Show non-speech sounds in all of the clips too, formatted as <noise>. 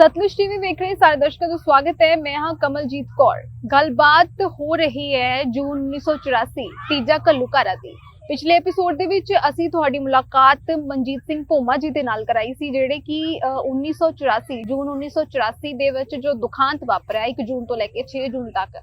Sutlej TV ਵੇਖ ਰਹੇ ਸਾਰੇ ਦਰਸ਼ਕਾਂ ਦਾ ਸਵਾਗਤ ਹੈ। ਮੈਂ ਹਾਂ ਕਮਲਜੀਤ ਕੌਰ। ਗੱਲਬਾਤ ਹੋ ਰਹੀ ਹੈ ਜੂਨ 1984 ਤੀਜਾ ਘੱਲੂਘਾਰਾ ਦੀ। ਪਿਛਲੇ ਐਪੀਸੋਡ ਦੇ ਵਿੱਚ ਅਸੀਂ ਤੁਹਾਡੀ ਮੁਲਾਕਾਤ ਮਨਜੀਤ ਸਿੰਘ ਭੋਮਾ ਜੀ ਦੇ ਨਾਲ ਕਰਾਈ ਸੀ ਜਿਹੜੇ ਕਿ ਅ, 1984 ਜੂਨ 1984 ਦੇ ਵਿੱਚ ਜੋ ਦੁਖਾਂਤ ਵਾਪਰਿਆ 1 ਜੂਨ ਤੋਂ ਲੈ ਕੇ 6 ਜੂਨ ਤੱਕ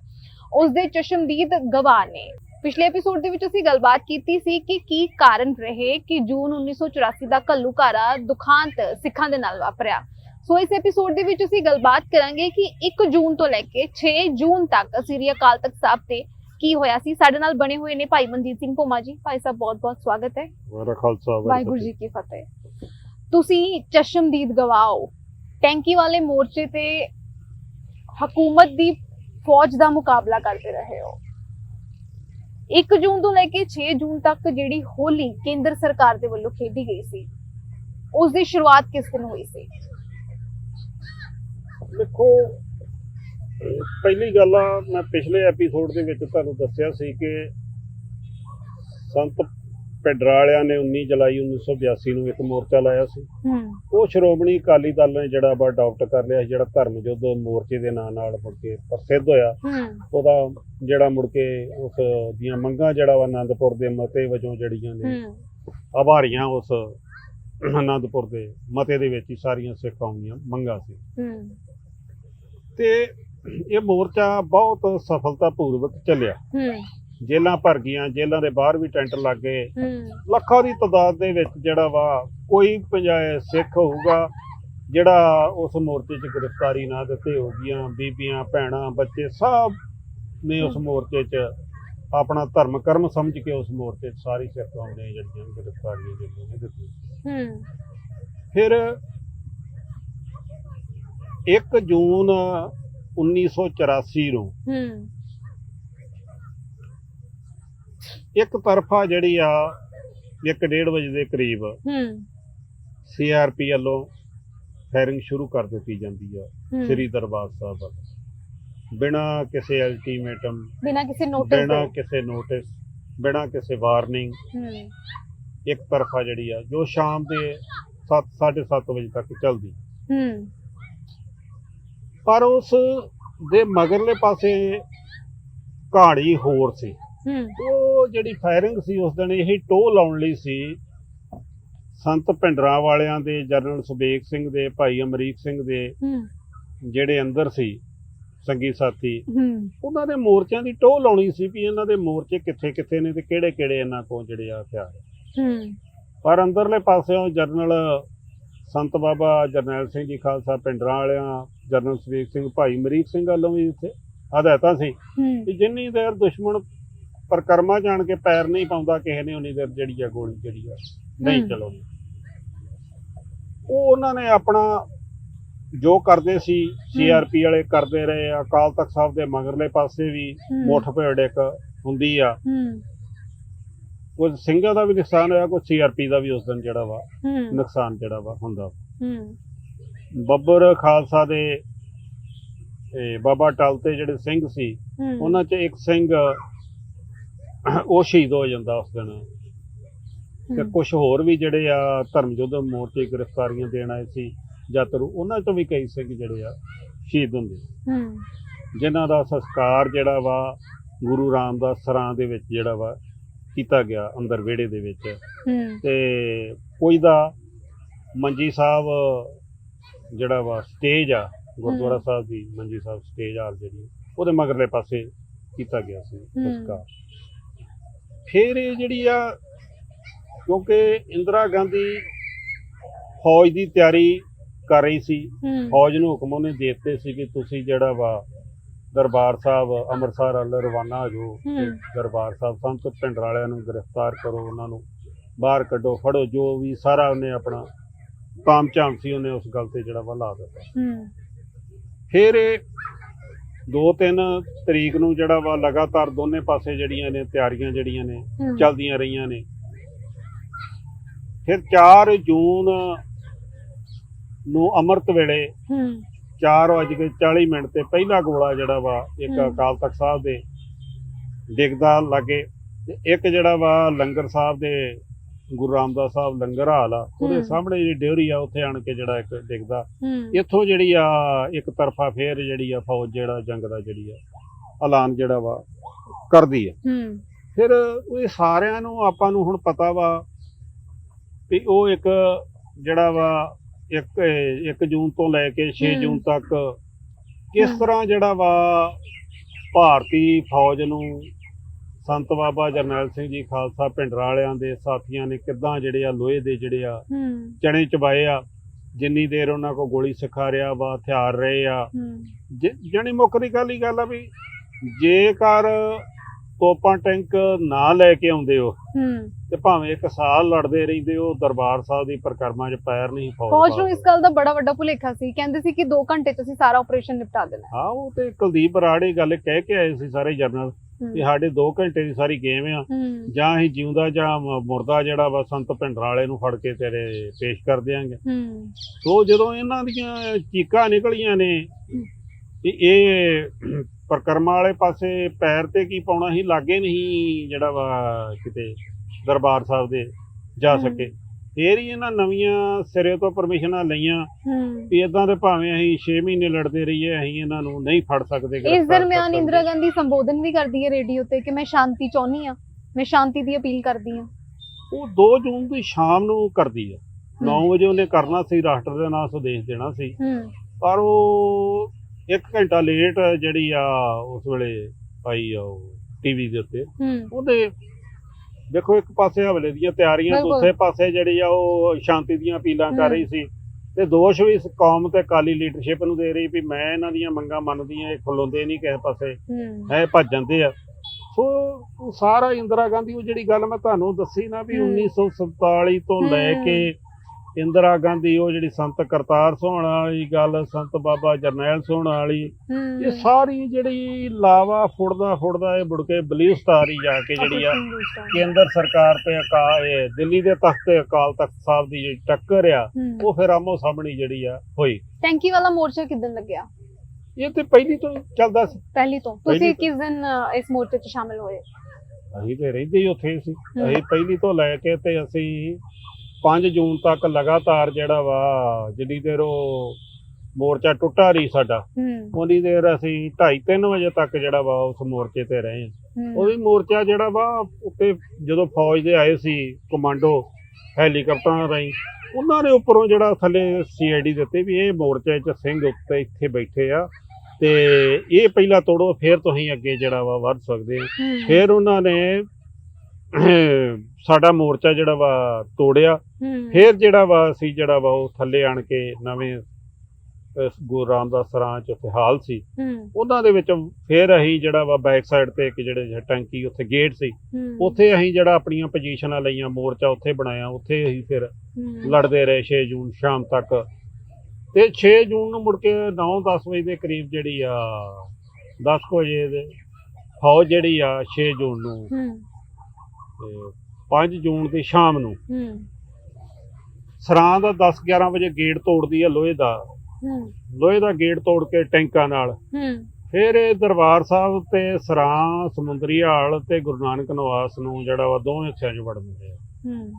ਉਸ ਦੇ ਚਸ਼ਮਦੀਦ ਗਵਾਹ ਨੇ। ਪਿਛਲੇ ਐਪੀਸੋਡ ਦੇ ਵਿੱਚ ਅਸੀਂ ਗੱਲਬਾਤ ਕੀਤੀ ਸੀ ਕਿ ਕੀ ਕਾਰਨ ਰਹੇ ਕਿ ਜੂਨ 1984 ਦਾ ਘੱਲੂਘਾਰਾ ਦੁਖਾਂਤ ਸਿੱਖਾਂ ਦੇ ਨਾਲ ਵਾਪਰਿਆ। ਸੋ ਇਸ ਐਪੀਸੋਡ ਦੇ ਵਿੱਚ ਅਸੀਂ ਗੱਲਬਾਤ ਕਰਾਂਗੇ ਕਿ 1 ਜੂਨ ਤੋਂ ਲੈ ਕੇ 6 ਜੂਨ ਤੱਕ ਸ੍ਰੀ ਅਕਾਲ ਤਖਤ ਸਾਹਿਬ ਤੇ ਕੀ ਹੋਇਆ ਸੀ? ਸਾਡੇ ਨਾਲ ਬਣੇ ਹੋਏ ਨੇ ਭਾਈ ਮਨਜੀਤ ਸਿੰਘ ਭੋਮਾ ਜੀ। ਭਾਈ ਸਾਹਿਬ ਬਹੁਤ-ਬਹੁਤ ਸਵਾਗਤ ਹੈ। ਵਾਹਿਗੁਰੂ ਖਾਲਸਾ ਵਾਹਿਗੁਰੂ ਜੀ ਕੀ ਫਤਿਹ। ਤੁਸੀਂ ਚਸ਼ਮਦੀਦ ਗਵਾਹ ਹੋ ਟੈਂਕੀ ਵਾਲੇ ਮੋਰਚੇ ਤੇ ਹਕੂਮਤ ਦੀ ਫੌਜ ਦਾ ਮੁਕਾਬਲਾ ਕਰਦੇ ਰਹੇ ਹੋ। 1 ਜੂਨ ਤੋਂ ਲੈ ਕੇ 6 ਜੂਨ ਤੱਕ ਜਿਹੜੀ ਹੋਲੀ ਕੇਂਦਰ ਸਰਕਾਰ ਦੇ ਵੱਲੋਂ ਖੇਡੀ ਗਈ ਸੀ ਉਸ ਦੀ ਸ਼ੁਰੂਆਤ ਕਿਸ ਦਿਨ ਹੋਈ ਸੀ? ਦੇਖੋ ਪਹਿਲੀ ਗੱਲ ਆ ਮੈਂ ਪਿਛਲੇ ਐਪੀਸੋਡ ਦੇ ਵਿੱਚ ਤੁਹਾਨੂੰ ਦੱਸਿਆ ਸੀ ਕਿ ਸੰਤ ਪਿੰਡਰਾ ਵਾਲਿਆਂ ਨੇ 19 ਜੁਲਾਈ 1982 ਨੂੰ ਇੱਕ ਮੋਰਚਾ ਲਾਇਆ ਸੀ। ਉਹ ਸ਼੍ਰੋਮਣੀ ਅਕਾਲੀ ਦਲ ਨੇ ਜਿਹੜਾ ਵਾ ਅਡਾਪਟ ਕਰ ਲਿਆ ਸੀ ਜਿਹੜਾ ਧਰਮ ਯੁੱਧ ਮੋਰਚੇ ਦੇ ਨਾਂ ਨਾਲ ਮੁੜ ਕੇ ਪ੍ਰਸਿੱਧ ਹੋਇਆ। ਉਹਦਾ ਜਿਹੜਾ ਮੁੜ ਕੇ ਉਸ ਦੀਆਂ ਮੰਗਾਂ ਜਿਹੜਾ ਵਾ ਆਨੰਦਪੁਰ ਦੇ ਮਤੇ ਵਜੋਂ ਜਿਹੜੀਆਂ ਨੇ ਆਭਾਰੀਆਂ ਉਸ ਆਨੰਦਪੁਰ ਦੇ ਮਤੇ ਦੇ ਵਿੱਚ ਹੀ ਸਾਰੀਆਂ ਸਿੱਖ ਕੌਮ ਦੀਆਂ ਮੰਗਾਂ ਸੀ। ਤੇ ਇਹ ਮੋਰਚਾ ਬਹੁਤ ਸਫਲਤਾਪੂਰਵਕ ਚੱਲਿਆ। ਹੂੰ। ਜੇਲਾਂ ਭਰ ਗਈਆਂ ਜੇਲਾਂ ਦੇ ਬਾਹਰ ਵੀ ਟੈਂਟ ਲੱਗ ਗਏ। ਹੂੰ। ਲੱਖਾਂ ਦੀ ਤਾਦਾਦ ਦੇ ਵਿੱਚ ਜਿਹੜਾ ਵਾ ਕੋਈ ਪੰਜਾਏ ਸਿੱਖ ਹੋਊਗਾ ਜਿਹੜਾ ਉਸ ਮੋਰਚੇ 'ਚ ਗ੍ਰਿਫਤਾਰੀ ਨਾ ਦਿੱਤੇ ਹੋ ਗਈਆਂ ਬੀਬੀਆਂ ਭੈਣਾਂ ਬੱਚੇ ਸਭ ਨੇ ਉਸ। ਮੋਰਚੇ 'ਚ ਆਪਣਾ ਧਰਮ ਕਰਮ ਸਮਝ ਕੇ ਉਸ ਮੋਰਚੇ 'ਚ ਸਾਰੀ ਸਿੱਖ ਕੌਮ ਨੇ ਜਿਹੜੀਆਂ ਗ੍ਰਿਫਤਾਰੀਆਂ ਜਿਹੜੀਆਂ ਨੇ ਦਿੱਤੀਆਂ। ਹੂੰ। ਫਿਰ 1 ਜੂਨ 1984 ਨੂੰ ਹੂੰ। ਇੱਕ ਤਰਫਾ ਜਿਹੜੀ ਆ 1:30 ਵਜੇ ਦੇ ਕਰੀਬ ਹੂੰ। ਸੀਆਰਪੀ ਵੱਲੋਂ ਫਾਇਰਿੰਗ ਸ਼ੁਰੂ ਕਰ ਦਿੱਤੀ ਜਾਂਦੀ ਆ ਹੂੰ। ਸ੍ਰੀ ਦਰਬਾਰ ਸਾਹਿਬ ਵੱਲ। ਬਿਨਾਂ ਕਿਸੇ ਅਲਟੀਮੇਟਮ ਬਿਨਾਂ ਕਿਸੇ ਨੋਟਿਸ ਬਿਨਾਂ ਦੇ ਕਿਸੇ ਨੋਟਿਸ ਬਿਨਾਂ ਕਿਸੇ ਵਾਰਨਿੰਗ। ਹੂੰ। ਇੱਕ ਤਰਫਾ ਜਿਹੜੀ ਆ ਜੋ ਸ਼ਾਮ ਦੇ 7 7:30 ਵਜੇ ਤੱਕ ਚੱਲਦੀ। ਹੂੰ। ਪਰ ਉਸ ਦੇ ਮਗਰਲੇ ਪਾਸੇ ਕਹਾਣੀ ਹੋਰ ਸੀ। ਉਹ ਜਿਹੜੀ ਫਾਇਰਿੰਗ ਸੀ ਉਸ ਦਿਨ ਇਹ ਟੋ ਲਾਉਣ ਲਈ ਸੀ। ਸੰਤ ਭਿੰਡਰਾਂ ਵਾਲਿਆਂ ਦੇ ਜਨਰਲ ਸੁਬੇਗ ਸਿੰਘ ਦੇ ਭਾਈ ਅਮਰੀਕ ਸਿੰਘ ਦੇ ਜਿਹੜੇ ਅੰਦਰ ਸੀ ਸੰਗੀ ਸਾਥੀ ਉਹਨਾਂ ਦੇ ਮੋਰਚਿਆਂ ਦੀ ਟੋ ਲਾਉਣੀ ਸੀ ਵੀ ਇਹਨਾਂ ਦੇ ਮੋਰਚੇ ਕਿੱਥੇ ਕਿੱਥੇ ਨੇ ਤੇ ਕਿਹੜੇ ਕਿਹੜੇ ਇਹਨਾਂ ਕੋਲ ਜਿਹੜੇ ਆ ਹਥਿਆਰ। ਪਰ ਅੰਦਰਲੇ ਪਾਸਿਓਂ ਜਨਰਲ ਸੰਤ ਬਾਬਾ ਜਰਨੈਲ ਸਿੰਘ ਜੀ ਖਾਲਸਾ ਭਿੰਡਰਾਂ ਵਾਲਿਆਂ ਜਨਰਲ ਸੁਬੇਗ ਸਿੰਘ ਭਾਈ ਅਮਰੀਕ ਸਿੰਘ ਵੱਲੋਂ ਵੀ ਇੱਥੇ ਹਦਾਇਤਾਂ ਸੀ ਕਿ ਜਿੰਨੀ ਦੇਰ ਦੁਸ਼ਮਣ ਪਰਕਰਮਾ ਜਾਣ ਕੇ ਪੈਰ ਨਹੀਂ ਪਾਉਂਦਾ ਕਿਸੇ ਨੇ ਉਨੀ ਦੇਰ ਜਿਹੜੀ ਆ ਗੋਲੀ ਜਿਹੜੀ ਆ ਨਹੀਂ। ਚਲਾਉਣੀ। ਉਹ ਉਹਨਾਂ ਨੇ ਆਪਣਾ ਜੋ ਕਰਦੇ ਸੀ ਸੀਆਰਪੀ ਵਾਲੇ ਕਰਦੇ ਰਹੇ ਆ ਅਕਾਲ ਤਖਤ ਸਾਹਿਬ ਦੇ ਮਗਰਲੇ ਪਾਸੇ ਵੀ। ਮੁੱਠ ਭੇੜ ਇੱਕ ਹੁੰਦੀ ਆ। ਕੁਝ ਸਿੰਘਾਂ ਦਾ ਵੀ ਨੁਕਸਾਨ ਹੋਇਆ ਕੁਝ ਸੀਆਰਪੀ ਦਾ ਵੀ ਉਸ ਦਿਨ ਜਿਹੜਾ ਵਾ ਹੂੰ। ਨੁਕਸਾਨ ਜਿਹੜਾ ਵਾ ਹੁੰਦਾ ਹੂੰ। ਬੱਬਰ ਖਾਲਸਾ ਦੇ ਇਹ ਬਾਬਾ ਟਲ ਤੇ ਜਿਹੜੇ ਸਿੰਘ ਸੀ ਹੂੰ। ਉਹਨਾਂ 'ਚ ਇੱਕ ਸਿੰਘ ਉਹ ਸ਼ਹੀਦ ਹੋ ਜਾਂਦਾ ਉਸ ਦਿਨ। ਤੇ ਹੂੰ। ਕੁਝ ਹੋਰ ਵੀ ਜਿਹੜੇ ਆ ਧਰਮ ਯੁੱਧ ਮੋਰਚੇ ਗ੍ਰਿਫਤਾਰੀਆਂ ਦੇਣ ਆਏ ਸੀ ਯਾਤਰੂ ਉਹਨਾਂ ਤੋਂ ਵੀ ਕਈ ਸਿੰਘ ਜਿਹੜੇ ਆ ਸ਼ਹੀਦ ਹੁੰਦੇ ਹੂੰ। ਜਿਨ੍ਹਾਂ ਦਾ ਸੰਸਕਾਰ ਜਿਹੜਾ ਵਾ ਗੁਰੂ ਰਾਮਦਾਸ ਸਰਾਂ ਦੇ ਵਿੱਚ ਜਿਹੜਾ ਵਾ ਕੀਤਾ ਗਿਆ ਅੰਦਰ ਵਿਹੜੇ ਦੇ ਵਿੱਚ। ਹੂੰ। ਤੇ ਕੋਈ ਦਾ ਮੰਜੀ ਸਾਹਿਬ ਜਿਹੜਾ ਵਾ ਸਟੇਜ ਆ ਗੁਰਦੁਆਰਾ। ਸਾਹਿਬ ਦੀ ਮੰਜੀ ਸਾਹਿਬ ਸਟੇਜ ਹਾਲ ਜਿਹੜੀ ਉਹਦੇ ਮਗਰਲੇ ਪਾਸੇ ਕੀਤਾ ਗਿਆ ਸੀ ਸੰਸਕਾਰ। ਫਿਰ ਇਹ ਜਿਹੜੀ ਆ ਕਿਉਂਕਿ ਇੰਦਰਾ ਗਾਂਧੀ ਫੌਜ ਦੀ ਤਿਆਰੀ ਕਰ ਰਹੀ ਸੀ ਫੌਜ ਨੂੰ ਹੁਕਮ ਉਹਨੇ ਦੇ ਦਿੱਤੇ ਸੀ ਕਿ ਤੁਸੀਂ ਜਿਹੜਾ ਵਾ ਦਰਬਾਰ ਸਾਹਿਬ ਅੰਮ੍ਰਿਤਸਰ ਵੱਲ ਰਵਾਨਾ ਹੋ ਜਾਓ ਤੇ। ਦਰਬਾਰ ਸਾਹਿਬ ਸੰਤ ਪਿੰਡ ਵਾਲਿਆਂ ਨੂੰ ਗ੍ਰਿਫਤਾਰ ਕਰੋ ਉਹਨਾਂ ਨੂੰ ਬਾਹਰ ਕੱਢੋ ਫੜੋ ਜੋ ਵੀ ਸਾਰਾ ਉਹਨੇ ਆਪਣਾ ਤਾਮ ਝਾਮ ਸੀ ਉਹਨੇ ਉਸ ਗੱਲ ਤੇ ਜਿਹੜਾ ਵਾ ਲਾ ਦਿੱਤਾ ਫਿਰ ਇਹ 2-3 ਤਰੀਕ ਨੂੰ ਜਿਹੜਾ ਵਾ ਲਗਾਤਾਰ ਦੋਨੇ ਪਾਸੇ ਜਿਹੜੀਆਂ ਨੇ ਤਿਆਰੀਆਂ ਜਿਹੜੀਆਂ ਨੇ। ਚੱਲਦੀਆਂ ਰਹੀਆਂ ਨੇ ਫਿਰ 4 ਜੂਨ ਨੂੰ ਅੰਮ੍ਰਿਤ ਵੇਲੇ 4:40 ਮਿੰਟ ਤੇ ਪਹਿਲਾ ਗੋਲਾ ਜਿਹੜਾ ਵਾ ਇੱਕ। ਅਕਾਲ ਤਖਤ ਸਾਹਿਬ ਦੇ ਡਿੱਗਦਾ ਲੱਗੇ ਤੇ ਇੱਕ ਜਿਹੜਾ ਵਾ ਲੰਗਰ ਸਾਹਿਬ ਦੇ ਗੁਰੂ ਰਾਮਦਾਸ ਸਾਹਿਬ ਲੰਗਰ ਹਾਲ ਆ ਉਹਦੇ। ਸਾਹਮਣੇ ਜਿਹੜੀ ਡਿਉਰੀ ਆ ਉੱਥੇ ਆਣ ਕੇ ਜਿਹੜਾ ਇੱਕ ਡਿੱਗਦਾ ਇੱਥੋਂ ਜਿਹੜੀ ਆ ਇੱਕ ਤਰਫਾ ਫੇਰ ਜਿਹੜੀ ਆ ਫੌਜ ਜਿਹੜਾ ਜੰਗ ਦਾ ਜਿਹੜੀ ਆ ਐਲਾਨ ਜਿਹੜਾ ਵਾ ਕਰਦੀ ਆ ਹੂੰ ਫਿਰ ਇਹ ਸਾਰਿਆਂ ਨੂੰ ਆਪਾਂ ਨੂੰ ਹੁਣ ਪਤਾ ਵਾ ਵੀ ਉਹ ਇੱਕ ਜਿਹੜਾ ਵਾ ਇੱਕ 1 ਜੂਨ ਤੋਂ ਲੈ ਕੇ 6 ਹੂੰ। ਜੂਨ ਤੱਕ ਕਿਸ। ਤਰ੍ਹਾਂ ਜਿਹੜਾ ਵਾ ਭਾਰਤੀ ਫੌਜ ਨੂੰ ਸੰਤ ਬਾਬਾ ਜਰਨੈਲ ਸਿੰਘ ਜੀ ਖਾਲਸਾ ਪਿੰਡਰਾ ਵਾਲਿਆਂ ਦੇ ਸਾਥੀਆਂ ਨੇ ਕਿੱਦਾਂ ਜਿਹੜੇ ਆ ਲੋਹੇ ਦੇ ਜਿਹੜੇ ਆ ਹੂੰ ਚਣੇ ਚਬਾਏ ਆ ਜਿੰਨੀ ਦੇਰ ਉਹਨਾਂ ਕੋ ਗੋਲੀ ਸਿਖਾ ਰਿਹਾ ਵਾ ਹਥਿਆਰ ਰਹੇ ਆ ਹੂੰ ਜਣੀ ਮੁੱਖ ਦੀ ਗੱਲ ਹੀ ਗੱਲ ਆ ਵੀ ਜੇਕਰ ਤੋਪਾਂ ਟੈਂਕ ਨਾ ਲੈ ਕੇ ਆਉਂਦੇ ਹੋ ਹੂੰ। ਤੇ ਭਾਵੇਂ ਇੱਕ ਸਾਲ ਲੜਦੇ ਰਹਿੰਦੇ ਹੋ ਦਰਬਾਰ ਸਾਹਿਬ ਦੀ ਪਰਿਕਰਮਾ 'ਚ ਪੈਰ ਨਹੀਂ ਫੌਜ ਫੌਜ ਨੂੰ ਇਸ ਗੱਲ ਦਾ ਬੜਾ ਵੱਡਾ ਭੁਲੇਖਾ ਸੀ। ਕਹਿੰਦੇ ਸੀ ਕਿ 2 ਘੰਟੇ ਚ ਅਸੀਂ ਸਾਰਾ ਆਪਰੇਸ਼ਨ ਨਿਪਟਾ ਦੇਣਾ। ਹੈ। ਉਹ ਤੇ ਕੁਲਦੀਪ ਬਰਾੜੇ ਗੱਲ ਕਹਿ ਕੇ ਆਏ ਸੀ ਸਾਰੇ ਜਰਨਲ ਕਿ ਸਾਡੇ 2 ਘੰਟੇ ਦੀ ਸਾਰੀ ਗੇਮ ਆ। ਜਾਂ ਅਸੀਂ ਜਿਉਂਦਾ ਜਾਂ ਮੁਰਦਾ ਜਿਹੜਾ ਵਾ ਸੰਤ ਭਿੰਡਰਾਂ ਵਾਲੇ ਨੂੰ ਫੜ ਕੇ ਤੇਰੇ ਪੇਸ਼ ਕਰ ਦਿਆਂਗੇ। ਹੂੰ। ਸੋ ਜਦੋਂ ਇਹਨਾਂ ਦੀਆਂ ਚੀਕਾਂ ਨਿਕਲੀਆਂ ਨੇ ਕਿ ਇਹ ਪਰਕਰਮਾ ਵਾਲੇ ਪਾਸੇ ਪੈਰ ਤੇ ਕੀ ਪਾਉਣਾ ਸੀ ਲਾਗੇ ਨਹੀਂ ਜਿਹੜਾ ਵਾ ਕਿਤੇ ਦਰਬਾਰ ਸਾਹਿਬ ਦੇ ਜਾ। ਸਕੇ। ਫੇਰ ਹੀ ਇਹਨਾਂ ਨਵੀਆਂ ਸਿਰੇ ਤੋਂ ਪਰਮਿਸ਼ਨਾਂ ਲਈਆਂ ਵੀ ਇਦਾਂ ਦੇ ਭਾਵੇਂ ਅਸੀਂ 6 ਮਹੀਨੇ ਲੜਦੇ ਰਹੀਏ ਅਸੀਂ ਇਹਨਾਂ ਨੂੰ ਨਹੀਂ ਫੜ ਸਕਦੇ ਇਸ ਦਰਮਿਆਨ। ਇੰਦਰਾ ਗਾਂਧੀ ਸੰਬੋਧਨ ਵੀ ਕਰਦੀ ਹੈ ਰੇਡੀਓ ਤੇ ਕਿ ਮੈਂ ਸ਼ਾਂਤੀ ਚਾਹੁੰਦੀ ਆ ਮੈਂ ਸ਼ਾਂਤੀ ਦੀ ਅਪੀਲ ਕਰਦੀ ਆ ਉਹ 2 ਜੂਨ ਦੀ ਸ਼ਾਮ ਨੂੰ ਕਰਦੀ ਹੈ। 9 ਵਜੇ ਉਹਨੇ ਕਰਨਾ ਸੀ ਰਾਸ਼ਟਰ ਦੇ ਨਾਂ ਸੰਦੇਸ਼ ਦੇਣਾ ਸੀ। ਪਰ ਉਹ 1 ਘੰਟਾ ਲੇਟ ਜਿਹੜੀ ਆ ਉਸ ਵੇਲੇ ਆਈ ਆ ਉਹ ਟੀਵੀ ਦੇ ਉੱਤੇ ਹੂੰ ਉਹਦੇ ਦੇਖੋ ਇੱਕ ਪਾਸੇ ਹਮਲੇ ਦੀਆਂ ਤਿਆਰੀਆਂ ਬਿਲਕੁਲ। ਦੂਸਰੇ ਪਾਸੇ ਜਿਹੜੀ ਆ ਉਹ ਸ਼ਾਂਤੀ ਦੀਆਂ ਅਪੀਲਾਂ ਕਰ। ਰਹੀ ਸੀ ਤੇ ਦੋਸ਼ ਵੀ ਇਸ ਕੌਮ ਤੇ ਕਾਲੀ ਲੀਡਰਸ਼ਿਪ ਨੂੰ ਦੇ ਰਹੀ ਵੀ ਮੈਂ ਇਹਨਾਂ ਦੀਆਂ ਮੰਗਾਂ ਮੰਨਦੀ ਆ ਇਹ ਖਲੋਂਦੇ ਨਹੀਂ ਕਿਸੇ ਪਾਸੇ ਹੂੰ ਹੈ ਭੱਜ ਜਾਂਦੇ ਆ ਸੋ ਉਹ ਸਾਰਾ ਇੰਦਰਾ ਗਾਂਧੀ ਉਹ ਜਿਹੜੀ ਗੱਲ ਮੈਂ ਤੁਹਾਨੂੰ ਦੱਸੀ ਨਾ ਵੀ ਹਮ। 1947 ਤੋਂ ਲੈ। ਕੇ ਇੰਦਰਾ ਗਾਂਧੀ ਉਹ ਜਿਹੜੀ ਸੰਤ ਕਰਤਾਰ ਸੋਹਣਾ ਵਾਲੀ ਗੱਲ ਸੰਤ ਬਾਬਾ ਜਰਨੈਲ ਸੋਹਣਾ ਵਾਲੀ ਇਹ ਸਾਰੀ ਜਿਹੜੀ ਲਾਵਾ ਫੁੱਟਦਾ ਫੁੱਟਦਾ ਇਹ ਮੁੜ ਕੇ ਬਲਿਊਸਤਾਰ ਹੀ ਜਾ ਕੇ ਜਿਹੜੀ ਆ ਕੇਂਦਰ ਸਰਕਾਰ ਤੇ ਅਕਾਲ ਇਹ ਦਿੱਲੀ ਦੇ ਤਖਤ ਤੇ ਅਕਾਲ ਤਖਤ ਸਾਹਿਬ ਦੀ ਜਿਹੜੀ ਟੱਕਰ ਆ ਉਹ ਫਿਰ ਆਮੋ ਸਾਹਮਣੀ ਜਿਹੜੀ ਆ ਹੋਈ। ਟੈਂਕੀ ਵਾਲਾ ਮੋਰਚਾ ਕਿਦਾਂ ਲੱਗਿਆ? ਇਹ ਤੇ ਪਹਿਲੀ ਤੋਂ ਚੱਲਦਾ ਸੀ। ਪਹਿਲੀ ਤੋਂ। ਤੁਸੀਂ। ਕਿਸ ਦਿਨ ਇਸ ਮੋਰਚੇ 'ਚ ਸ਼ਾਮਿਲ ਹੋਏ? ਅਸੀਂ ਤੇ ਰਹਿੰਦੇ ਹੀ ਉੱਥੇ ਸੀ। ਅਸੀਂ ਪਹਿਲੀ ਤੋਂ ਲੈ ਕੇ ਤੇ ਅਸੀਂ 5 ਜੂਨ ਤੱਕ ਲਗਾਤਾਰ ਜਿਹੜਾ ਵਾ ਜਿੰਨੀ ਦੇਰ ਉਹ ਮੋਰਚਾ ਟੁੱਟਾ ਨਹੀਂ ਸਾਡਾ ਉਨੀ ਦੇਰ ਅਸੀਂ 2:30 ਵਜੇ ਤੱਕ ਜਿਹੜਾ ਵਾ ਉਸ ਮੋਰਚੇ ਤੇ ਰਹੇ ਹਾਂ। ਉਹ ਵੀ ਮੋਰਚਾ ਜਿਹੜਾ ਵਾ ਉੱਤੇ ਜਦੋਂ ਫੌਜ ਦੇ ਆਏ ਸੀ ਕਮਾਂਡੋ ਹੈਲੀਕਾਪਟਰਾਂ ਰਾਹੀਂ ਉਹਨਾਂ ਨੇ ਉੱਪਰੋਂ ਜਿਹੜਾ ਥੱਲੇ ਸੀਆਈਡੀ ਦਿੱਤੇ ਵੀ ਇਹ ਮੋਰਚੇ 'ਚ ਸਿੰਘ ਉੱਤੇ ਇੱਥੇ ਬੈਠੇ ਆ ਤੇ ਇਹ ਪਹਿਲਾਂ ਤੋੜੋ ਫਿਰ ਤੁਸੀਂ ਅੱਗੇ ਜਿਹੜਾ ਵਾ ਵੱਧ ਸਕਦੇ ਫਿਰ ਉਹਨਾਂ ਨੇ ਸਾਡਾ ਮੋਰਚਾ ਜਿਹੜਾ ਵਾ ਤੋੜਿਆ ਫਿਰ ਜਿਹੜਾ ਵਾ ਅਸੀਂ ਜਿਹੜਾ ਵਾ ਉਹ ਥੱਲੇ ਆਣ ਕੇ ਨਵੇਂ ਗੁਰੂ ਰਾਮਦਾਸ ਸਰਾਂ ਚ ਉੱਥੇ ਹਾਲ ਸੀ। ਉਹਨਾਂ ਦੇ ਵਿੱਚ ਫਿਰ ਅਸੀਂ ਜਿਹੜਾ ਵਾ ਬੈਕ ਸਾਈਡ ਤੇ ਇੱਕ ਜਿਹੜੇ ਟੈਂਕੀ ਉੱਥੇ ਗੇਟ ਸੀ ਉੱਥੇ ਅਸੀਂ ਜਿਹੜਾ ਆਪਣੀਆਂ ਪੋਜੀਸ਼ਨਾਂ ਲਈਆਂ ਮੋਰਚਾ ਉੱਥੇ ਬਣਾਇਆ ਉੱਥੇ ਅਸੀਂ ਫਿਰ ਲੜਦੇ ਰਹੇ 6 ਜੂਨ ਸ਼ਾਮ ਤੱਕ। ਤੇ 6 ਜੂਨ ਨੂੰ ਮੁੜ ਕੇ 9-10 ਵਜੇ ਦੇ ਕਰੀਬ ਜਿਹੜੀ ਆ 10 ਕੁ ਵਜੇ ਦੇ ਫੌਜ ਜਿਹੜੀ ਆ 6 ਜੂਨ ਨੂੰ ਤੇ 5 ਜੂਨ ਦੀ ਸ਼ਾਮ ਨੂੰ ਸਰਾਂ ਦਾ 10-11 ਵਜੇ ਗੇਟ ਤੋੜਦੀ ਆ ਲੋਹੇ ਦਾ। ਹੂੰ। ਲੋਹੇ ਦਾ ਗੇਟ ਤੋੜ ਕੇ ਟੈਂਕਾਂ ਨਾਲ। ਹੂੰ। ਫਿਰ ਇਹ ਦਰਬਾਰ ਸਾਹਿਬ ਤੇ ਸਰਾਂ ਸਮੁੰਦਰੀ ਹਾਲ ਤੇ ਗੁਰੂ ਨਾਨਕ ਨਿਵਾਸ ਨੂੰ ਜਿਹੜਾ ਵਾ ਦੋਵੇਂ ਹਿੱਸਿਆਂ 'ਚ ਵੜ ਦਿੰਦੇ ਆ। ਹੂੰ।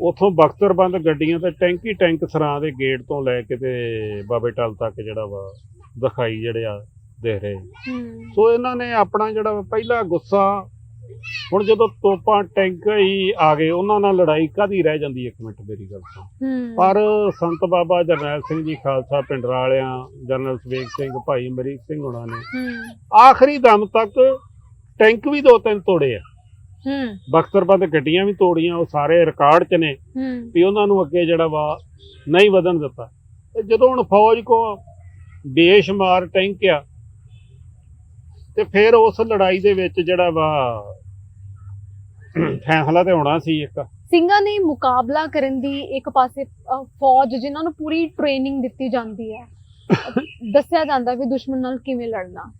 ਉਥੋਂ ਬਖਤਰਬੰਦ ਗੱਡੀਆਂ ਤੇ ਟੈਂਕੀ ਟੈਂਕ ਸਰਾਂ ਦੇ ਗੇਟ ਤੋਂ ਲੈ ਕੇ ਤੇ ਬਾਬੇ ਟਲ ਤੱਕ ਜਿਹੜਾ ਵਾ ਦਿਖਾਈ ਜਿਹੜੇ ਆ ਦੇ ਰਹੇ। ਸੋ ਇਹਨਾਂ ਨੇ ਆਪਣਾ ਜਿਹੜਾ ਪਹਿਲਾ ਗੁੱਸਾ ਹੁਣ ਜਦੋਂ ਤੋਪਾਂ ਟੈਂਕ ਹੀ ਆ ਗਏ ਉਹਨਾਂ ਨਾਲ ਲੜਾਈ ਕਾਦੀ ਰਹਿ ਜਾਂਦੀ ਇੱਕ ਮਿੰਟ ਮੇਰੀ ਗੱਲ ਹੂੰ। ਪਰ ਸੰਤ ਬਾਬਾ ਜਰਨੈਲ ਸਿੰਘ ਜੀ ਖਾਲਸਾ ਪਿੰਡਰਾ ਵਾਲਿਆਂ ਜਨਰਲ ਸਵੇਗ ਸਿੰਘ ਭਾਈ ਅਮਰੀਕ ਸਿੰਘ ਹੋਣਾ ਨੇ ਹੂੰ। ਆਖਰੀ ਦਮ ਤੱਕ ਟੈਂਕ ਵੀ ਦੋ ਤਿੰਨ ਤੋੜੇ ਆ। ਹੂੰ। ਬਖਤਰਬੰਦ ਗੱਡੀਆਂ ਵੀ ਤੋੜੀਆਂ ਉਹ ਸਾਰੇ ਰਿਕਾਰਡ 'ਚ ਨੇ ਹੂੰ। ਵੀ ਉਹਨਾਂ ਨੂੰ ਅੱਗੇ ਜਿਹੜਾ ਵਾ ਨਹੀਂ ਵਧਣ ਦਿੱਤਾ। ਤੇ ਜਦੋਂ ਹੁਣ ਫੌਜ ਕੋ ਬੇਸ਼ੁਮਾਰ ਟੈਂਕ ਆ ਤੇ ਫਿਰ ਉਸ ਲੜਾਈ ਦੇ ਵਿੱਚ ਜਿਹੜਾ ਵਾ <clears throat> ਫੈਸਲਾ ਤੇ ਹੋਣਾ ਸੀ ਇੱਕ। ਸਿੰਘਾਂ ਨੇ ਮੁਕਾਬਲਾ ਕਰਨ ਦੀ ਇੱਕ ਪਾਸੇ ਫੌਜ ਜਿਨ੍ਹਾਂ ਨੂੰ ਪੂਰੀ ਟ੍ਰੇਨਿੰਗ ਦਿੱਤੀ ਜਾਂਦੀ ਹੈ। <laughs> ਦੱਸਿਆ ਜਾਂਦਾ ਵੀ ਦੁਸ਼ਮਣ ਨਾਲ ਕਿਵੇਂ ਲੜਨਾ।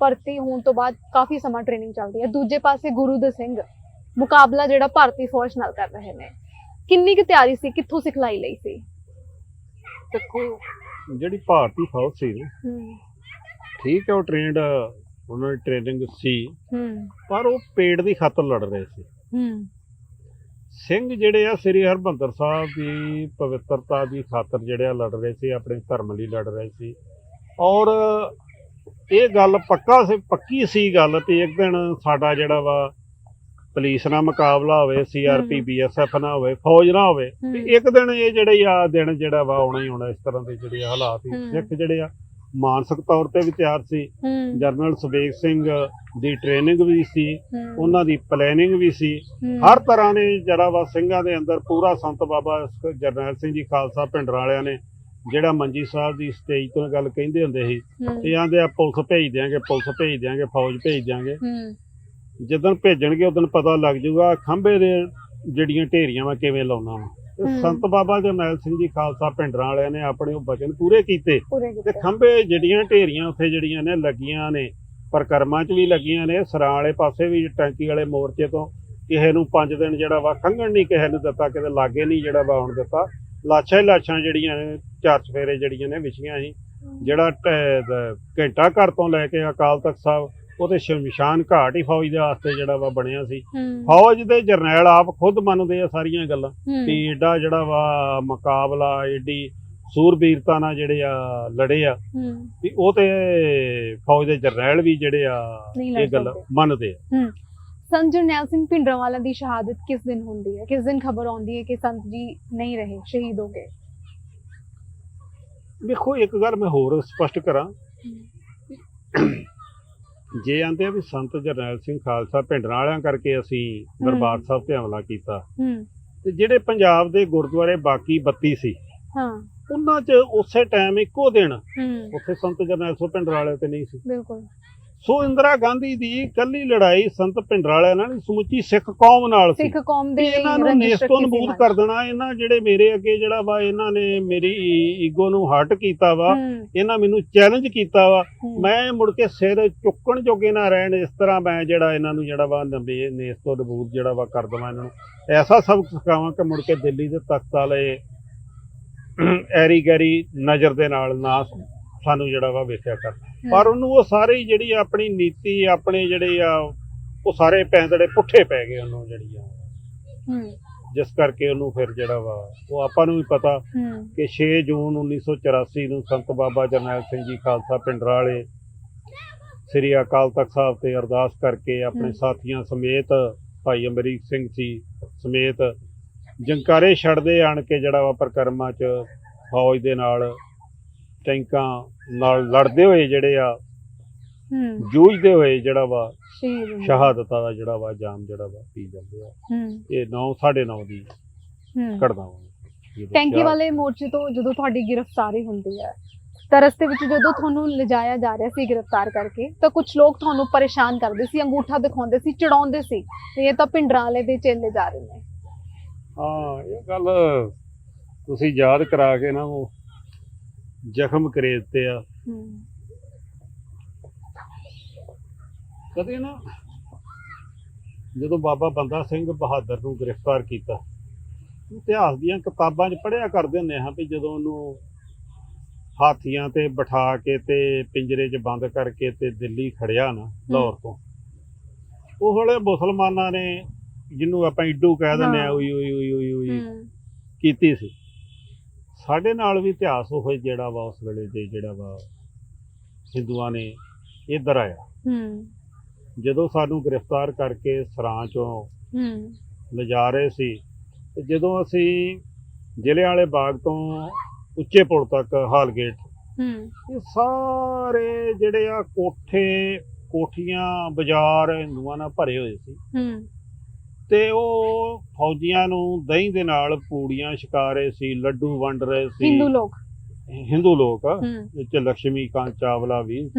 ਭਰਤੀ ਹੋਣ ਤੋਂ ਬਾਅਦ ਕਾਫੀ ਸਮਾਂ ਟ੍ਰੇਨਿੰਗ ਚੱਲਦੀ ਹੈ। ਦੂਜੇ ਪਾਸੇ ਗੁਰੂ ਦੇ ਸਿੰਘ ਮੁਕਾਬਲਾ ਜਿਹੜਾ ਭਾਰਤੀ ਫੌਜ ਨਾਲ ਕਰ ਰਹੇ ਨੇ। ਕਿੰਨੀ ਕੁ ਤਿਆਰੀ ਸੀ ਕਿੱਥੋਂ ਸਿਖਲਾਈ ਲਈ ਸੀ? ਦੇਖੋ ਜਿਹੜੀ ਭਾਰਤੀ ਫੌਜ ਸੀ ਠੀਕ ਹੈ ਉਹ ਟ੍ਰੇਨਡ ਉਹਨਾਂ ਦੀ ਟ੍ਰੇਨਿੰਗ ਸੀ ਹੂੰ ਪਰ ਉਹ ਪੇੜ ਦੀ ਖਾਤਰ ਲੜ ਰਹੇ ਸੀ ਹੂੰ ਸਿੰਘ ਜਿਹੜੇ ਆ ਸ੍ਰੀ ਹਰਮੰਦਰ ਸਾਹਿਬ ਦੀ ਪਵਿੱਤਰਤਾ ਦੀ ਖਾਤਰ ਜਿਹੜੇ ਆ ਲੜ ਰਹੇ ਸੀ ਆਪਣੇ ਧਰਮ ਲਈ ਲੜ ਰਹੇ ਸੀ ਔਰ ਇਹ ਗੱਲ ਪੱਕਾ ਸੀ ਪੱਕੀ ਸੀ ਗੱਲ ਵੀ ਇੱਕ ਦਿਨ ਸਾਡਾ ਜਿਹੜਾ ਵਾ ਪੁਲਿਸ ਨਾਲ ਮੁਕਾਬਲਾ ਹੋਵੇ ਸੀਆਰਪੀ। ਬੀਐਸਐਫ ਨਾ ਹੋਵੇ ਫੌਜ ਨਾ ਹੋਵੇ। ਤੇ ਇੱਕ ਦਿਨ ਇਹ ਜਿਹੜੇ ਆ ਦਿਨ ਜਿਹੜਾ ਵਾ ਆਉਣਾ ਹੀ ਆਉਣਾ ਇਸ ਤਰ੍ਹਾਂ ਦੇ ਜਿਹੜੇ ਹਾਲਾਤ। ਸਿੱਖ ਜਿਹੜੇ ਆ ਮਾਨਸਿਕ ਤੌਰ ਤੇ ਵੀ ਤਿਆਰ ਸੀ। ਜਨਰਲ ਸੁਬੇਗ ਸਿੰਘ ਦੀ ਟ੍ਰੇਨਿੰਗ ਵੀ ਸੀ। ਉਹਨਾਂ ਦੀ ਪਲੈਨਿੰਗ ਵੀ ਸੀ। ਹਰ ਤਰ੍ਹਾਂ ਨੇ ਜਰਾ ਵਾ ਸਿੰਘਾਂ ਦੇ ਅੰਦਰ ਪੂਰਾ ਸੰਤ ਬਾਬਾ ਜਰਨੈਲ ਸਿੰਘ ਜੀ ਖਾਲਸਾ ਪਿੰਡ ਵਾਲਿਆਂ ਨੇ ਜਿਹੜਾ ਮੰਜੀ ਸਾਹਿਬ ਦੀ ਸਟੇਜ ਤੋਂ ਗੱਲ ਕਹਿੰਦੇ ਹੁੰਦੇ ਸੀ ਇਹ ਆਂਦੇ ਆ ਪੁਲਿਸ ਭੇਜ ਦਿਆਂਗੇ ਪੁਲਿਸ ਭੇਜ ਦਿਆਂਗੇ ਫੌਜ ਭੇਜ ਦਿਆਂਗੇ। ਜਦੋਂ ਭੇਜਣਗੇ ਉਦੋਂ ਪਤਾ ਲੱਗ ਜਾਊਗਾ ਖੰਭੇ ਦੇ ਜਿਹੜੀਆਂ ਢੇਰੀਆਂ ਵਾ ਕਿਵੇਂ ਲਾਉਣਾ ਵਾ। ਸੰਤ ਬਾਬਾ ਜਰਨੈਲ ਸਿੰਘ ਜੀ ਖਾਲਸਾ ਪਿੰਡ ਵਾਲਿਆਂ ਨੇ ਆਪਣੇ ਉਹ ਬਚਨ ਪੂਰੇ ਕੀਤੇ। ਪੂਰੇ ਤੇ ਕੀਤੇ ਖੰਭੇ ਜਿਹੜੀਆਂ ਢੇਰੀਆਂ ਉੱਥੇ ਜਿਹੜੀਆਂ ਨੇ ਲੱਗੀਆਂ ਨੇ ਪਰਕਰਮਾਂ 'ਚ ਵੀ ਲੱਗੀਆਂ ਨੇ ਸਰਾਂ ਵਾਲੇ ਪਾਸੇ ਵੀ ਟੈਂਕੀ ਵਾਲੇ ਮੋਰਚੇ ਤੋਂ ਕਿਸੇ ਨੂੰ 5 ਦਿਨ ਜਿਹੜਾ ਵਾ ਖੰਘਣ ਨਹੀਂ ਕਿਸੇ ਨੂੰ ਦਿੱਤਾ ਕਿਤੇ ਲਾਗੇ ਨਹੀਂ ਜਿਹੜਾ ਵਾ ਆਉਣ ਦਿੱਤਾ। ਲਾਸ਼ਾਂ ਹੀ ਲਾਸ਼ਾਂ ਜਿਹੜੀਆਂ ਨੇ ਚਾਰ ਚਫੇਰੇ ਜਿਹੜੀਆਂ ਨੇ ਵਿਛੀਆਂ ਸੀ ਜਿਹੜਾ ਘੰਟਾ ਘਰ ਤੋਂ ਲੈ ਕੇ ਅਕਾਲ ਤਖਤ ਸਾਹਿਬ ਉਹਦੇ ਸ਼ਮਸ਼ਾਨ ਘਾਟ ਹੀ ਫੌਜ ਦੇ ਵਾਸਤੇ ਜਿਹੜਾ ਵਾ ਬਣਿਆ ਸੀ। ਫੌਜ ਦੇ ਜਰਨੈਲ ਆਪ ਖੁਦ ਮੰਨਦੇ ਆ ਸਾਰੀਆਂ ਗੱਲਾਂ ਵੀ ਏਡਾ ਜਿਹੜਾ ਵਾ ਮੁਕਾਬਲਾ ਏਡੀ ਸੂਰਬੀਰਤਾ ਨਾਲ ਜਿਹੜੇ ਆ ਲੜੇ ਆ। ਵੀ ਉਹ ਤੇ ਫੌਜ ਦੇ ਜਰਨੈਲ ਵੀ ਜਿਹੜੇ ਆ ਇਹ ਗੱਲ। ਮੰਨਦੇ ਆ। ਸੰਤ ਜਰਨੈਲ ਸਿੰਘ ਭਿੰਡਰਾਂਵਾਲਾ ਦੀ ਸ਼ਹਾਦਤ ਕਿਸ ਦਿਨ ਹੁੰਦੀ ਹੈ? ਕਿਸ ਦਿਨ ਖਬਰ ਆਉਂਦੀ ਹੈ ਕਿ ਸੰਤ ਜੀ ਨਹੀਂ ਰਹੇ ਸ਼ਹੀਦ ਹੋ ਗਏ? ਵੇਖੋ ਇੱਕ ਗੱਲ ਮੈਂ ਹੋਰ ਸਪਸ਼ਟ ਕਰਾਂ। ਜੇ ਆਂਦੇ ਆ ਵੀ ਸੰਤ ਜਰਨੈਲ ਸਿੰਘ ਖਾਲਸਾ ਪਿੰਡ ਵਾਲਿਆਂ ਕਰਕੇ ਅਸੀਂ ਦਰਬਾਰ ਸਾਹਿਬ ਤੇ ਹਮਲਾ ਕੀਤਾ ਹੂੰ। ਤੇ ਜਿਹੜੇ ਪੰਜਾਬ ਦੇ ਗੁਰਦੁਆਰੇ ਬਾਕੀ 32 ਸੀ ਹਾਂ। ਉਹਨਾਂ 'ਚ ਉਸੇ ਟਾਈਮ ਇੱਕੋ ਦਿਨ ਉੱਥੇ ਸੰਤ ਜਰਨੈਲ ਸਿੰਘ ਪਿੰਡ ਵਾਲੇ ਤੇ ਨਹੀਂ ਸੀ। ਬਿਲਕੁਲ। ਸੋ ਇੰਦਰਾ ਗਾਂਧੀ ਦੀ ਕੱਲੀ ਲੜਾਈ ਸੰਤ ਵਾਲਿਆਂ ਨਾਲ ਸਮੁੱਚੀ ਸਿੱਖ ਕੌਮ ਨਾਲ ਸੀ। ਸਿੱਖ ਕੌਮ ਦੇ ਇਹਨਾਂ ਨੂੰ ਰੰਜਿਸ਼ ਨੇਸ ਤੋਂ ਰੱਖੀ ਸੀ ਨਬੂਦ। ਕਰ ਦੇਣਾ ਇਹਨਾਂ ਜਿਹੜੇ ਮੇਰੇ ਅੱਗੇ ਜਿਹੜਾ ਵਾ ਇਹਨਾਂ ਨੇ ਮੇਰੀ ਈਗੋ ਨੂੰ ਹਰਟ ਕੀਤਾ ਵਾ ਇਹਨਾਂ ਮੈਨੂੰ ਚੈਲੰਜ ਕੀਤਾ ਵਾ। ਮੈਂ ਮੁੜ ਕੇ ਸਿਰ ਚੁੱਕਣ ਜੋਗੇ ਨਾ ਰਹਿਣ ਇਸ ਤਰ੍ਹਾਂ ਮੈਂ ਜਿਹੜਾ ਇਹਨਾਂ ਨੂੰ ਜਿਹੜਾ ਵਾ ਨਬੇ ਨੇਸ ਤੋਂ ਨਬੂਦ ਜਿਹੜਾ ਵਾ ਕਰ ਦਵਾਂ ਇਹਨਾਂ ਨੂੰ। ਐਸਾ ਸਬਕ ਸਿਖਾਵਾਂ ਕਿ ਮੁੜ ਕੇ ਦਿੱਲੀ ਦੇ ਤਖਤ ਵਾਲੇ ਐਰੀ ਗੈਰੀ ਨਜ਼ਰ ਦੇ ਨਾਲ ਨਾ ਸਾਨੂੰ ਜਿਹੜਾ ਵਾ ਵੇਖਿਆ ਕਰ ਹੂੰ, ਪਰ ਉਹਨੂੰ ਉਹ ਸਾਰੇ ਜਿਹੜੀ ਆਪਣੀ ਨੀਤੀ ਆਪਣੇ ਜਿਹੜੇ ਆ ਉਹ ਸਾਰੇ ਪੈਂਦੜੇ ਪੁੱਠੇ ਪੈ ਗਏ ਉਹਨੂੰ ਜਿਹੜੀ ਆ। ਹੂੰ ਜਿਸ ਕਰਕੇ ਉਹਨੂੰ ਫਿਰ ਜਿਹੜਾ ਵਾ ਉਹ ਆਪਾਂ ਨੂੰ ਵੀ ਪਤਾ ਕਿ 6 ਜੂਨ 1984 ਨੂੰ ਸੰਤ ਬਾਬਾ ਜਰਨੈਲ ਸਿੰਘ ਜੀ ਖਾਲਸਾ ਪਿੰਡ ਵਾਲੇ ਸ੍ਰੀ ਅਕਾਲ ਤਖਤ ਸਾਹਿਬ ਤੇ ਅਰਦਾਸ ਕਰਕੇ ਆਪਣੇ। ਸਾਥੀਆਂ ਸਮੇਤ ਭਾਈ ਅਮਰੀਕ ਸਿੰਘ ਜੀ ਸਮੇਤ ਜੰਕਾਰੇ ਛੱਡਦੇ ਆਣ ਕੇ ਜਿਹੜਾ ਵਾ ਪਰਕਰਮਾ ਚ ਫੌਜ ਦੇ ਨਾਲ ਟੈਂਕਾਂ ਨਾਲ ਲੜਦੇ ਹੋਏ ਜਿਹੜੇ ਆ ਹੂੰ। ਜੂਝਦੇ ਹੋਏ ਜਿਹੜਾ ਵਾ ਸ਼ਹੀਦ। ਸ਼ਹਾਦਤਾਂ ਦਾ ਜਿਹੜਾ ਵਾ ਜਾਮ ਜਿਹੜਾ ਵਾ ਪੀ ਜਾਂਦੇ ਆ। ਹੂੰ। ਇਹ 9 9:30 ਦੀ ਹੂੰ। ਘਟਨਾ ਵਾ। ਟੈਂਕੀ ਵਾਲੇ ਮੋਰਚੇ ਤੋਂ ਜਦੋਂ ਤੁਹਾਡੀ ਗ੍ਰਿਫਤਾਰੀ ਹੁੰਦੀ ਹੈ ਤਾਂ ਰਸਤੇ ਵਿੱਚ ਜਦੋਂ ਤੁਹਾਨੂੰ ਲਿਜਾਇਆ ਜਾ ਰਿਹਾ ਸੀ ਗ੍ਰਿਫਤਾਰ ਕਰਕੇ ਤਾਂ ਕੁਝ ਲੋਕ ਤੁਹਾਨੂੰ ਪਰੇਸ਼ਾਨ ਕਰਦੇ ਸੀ ਅੰਗੂਠਾ ਦਿਖਾਉਂਦੇ ਸੀ ਚੜਾਉਂਦੇ ਸੀ ਇਹ ਤਾਂ ਭਿੰਡਰਾਂ ਵਾਲੇ ਦੇ ਚੇਲੇ ਜਾ ਰਹੇ ਨੇ। ਹਾਂ ਇਹ ਗੱਲ ਤੁਸੀਂ ਯਾਦ ਕਰਾ ਕੇ ਨਾ ਉਹ ਜ਼ਖਮ ਕਰੇ ਦਿੱਤੇ ਆ। ਕਦੇ ਨਾ ਜਦੋਂ ਬਾਬਾ ਬੰਦਾ ਸਿੰਘ ਬਹਾਦਰ ਨੂੰ ਗ੍ਰਿਫਤਾਰ ਕੀਤਾ ਇਤਿਹਾਸ ਦੀਆਂ ਕਿਤਾਬਾਂ 'ਚ ਪੜ੍ਹਿਆ ਕਰਦੇ ਹੁੰਦੇ ਹਾਂ ਵੀ ਜਦੋਂ ਉਹਨੂੰ ਹਾਥੀਆਂ ਤੇ ਬਿਠਾ ਕੇ ਤੇ ਪਿੰਜਰੇ 'ਚ ਬੰਦ ਕਰਕੇ ਤੇ ਦਿੱਲੀ ਖੜਿਆ ਨਾ ਲਾਹੌਰ ਤੋਂ ਉਹ ਵੇਲੇ ਮੁਸਲਮਾਨਾਂ ਨੇ ਜਿਹਨੂੰ ਆਪਾਂ ਇਡੂ ਕਹਿ ਦਿੰਦੇ ਆ। ਉਈ ਉਈ ਉਈ ਉਈ ਕੀਤੀ ਸੀ। ਸਾਡੇ ਨਾਲ ਵੀ ਇਤਿਹਾਸ ਉਹ ਜਿਹੜਾ ਵਾ ਉਸ ਵੇਲੇ ਦੇ ਜਿਹੜਾ ਵਾ ਹਿੰਦੂਆਂ ਨੇ ਇੱਧਰ ਆਇਆ। ਹੂੰ। ਜਦੋਂ ਸਾਨੂੰ ਗ੍ਰਿਫਤਾਰ ਕਰਕੇ ਸਰਾਂ ਚੋਂ ਹੂੰ। ਲਿਜਾ ਰਹੇ ਸੀ ਤੇ ਜਦੋਂ ਅਸੀਂ ਜ਼ਿਲ੍ਹੇ ਵਾਲੇ ਬਾਗ ਤੋਂ ਉੱਚੇ ਪੁਲ ਤੱਕ ਹਾਲਗੇਟ ਹੂੰ। ਇਹ ਸਾਰੇ ਜਿਹੜੇ ਆ ਕੋਠੇ ਕੋਠੀਆਂ ਬਾਜ਼ਾਰ ਹਿੰਦੂਆਂ ਨਾਲ ਭਰੇ ਹੋਏ ਸੀ। ਹੂੰ। ਤੇ ਉਹ ਫੌਜੀਆਂ ਨੂੰ ਦਹੀਂ ਦੇ ਨਾਲ ਪੂੜੀਆਂ ਛਕਾ ਰਹੇ ਸੀ ਲੱਡੂ ਵੰਡ ਰਹੇ ਸੀ। ਹਿੰਦੂ ਲੋਕ। ਹਿੰਦੂ ਲੋਕ। ਵਿੱਚ ਲక్ష్ਮੀ ਕਾਂਤ ਚਾਵਲਾ ਵੀ।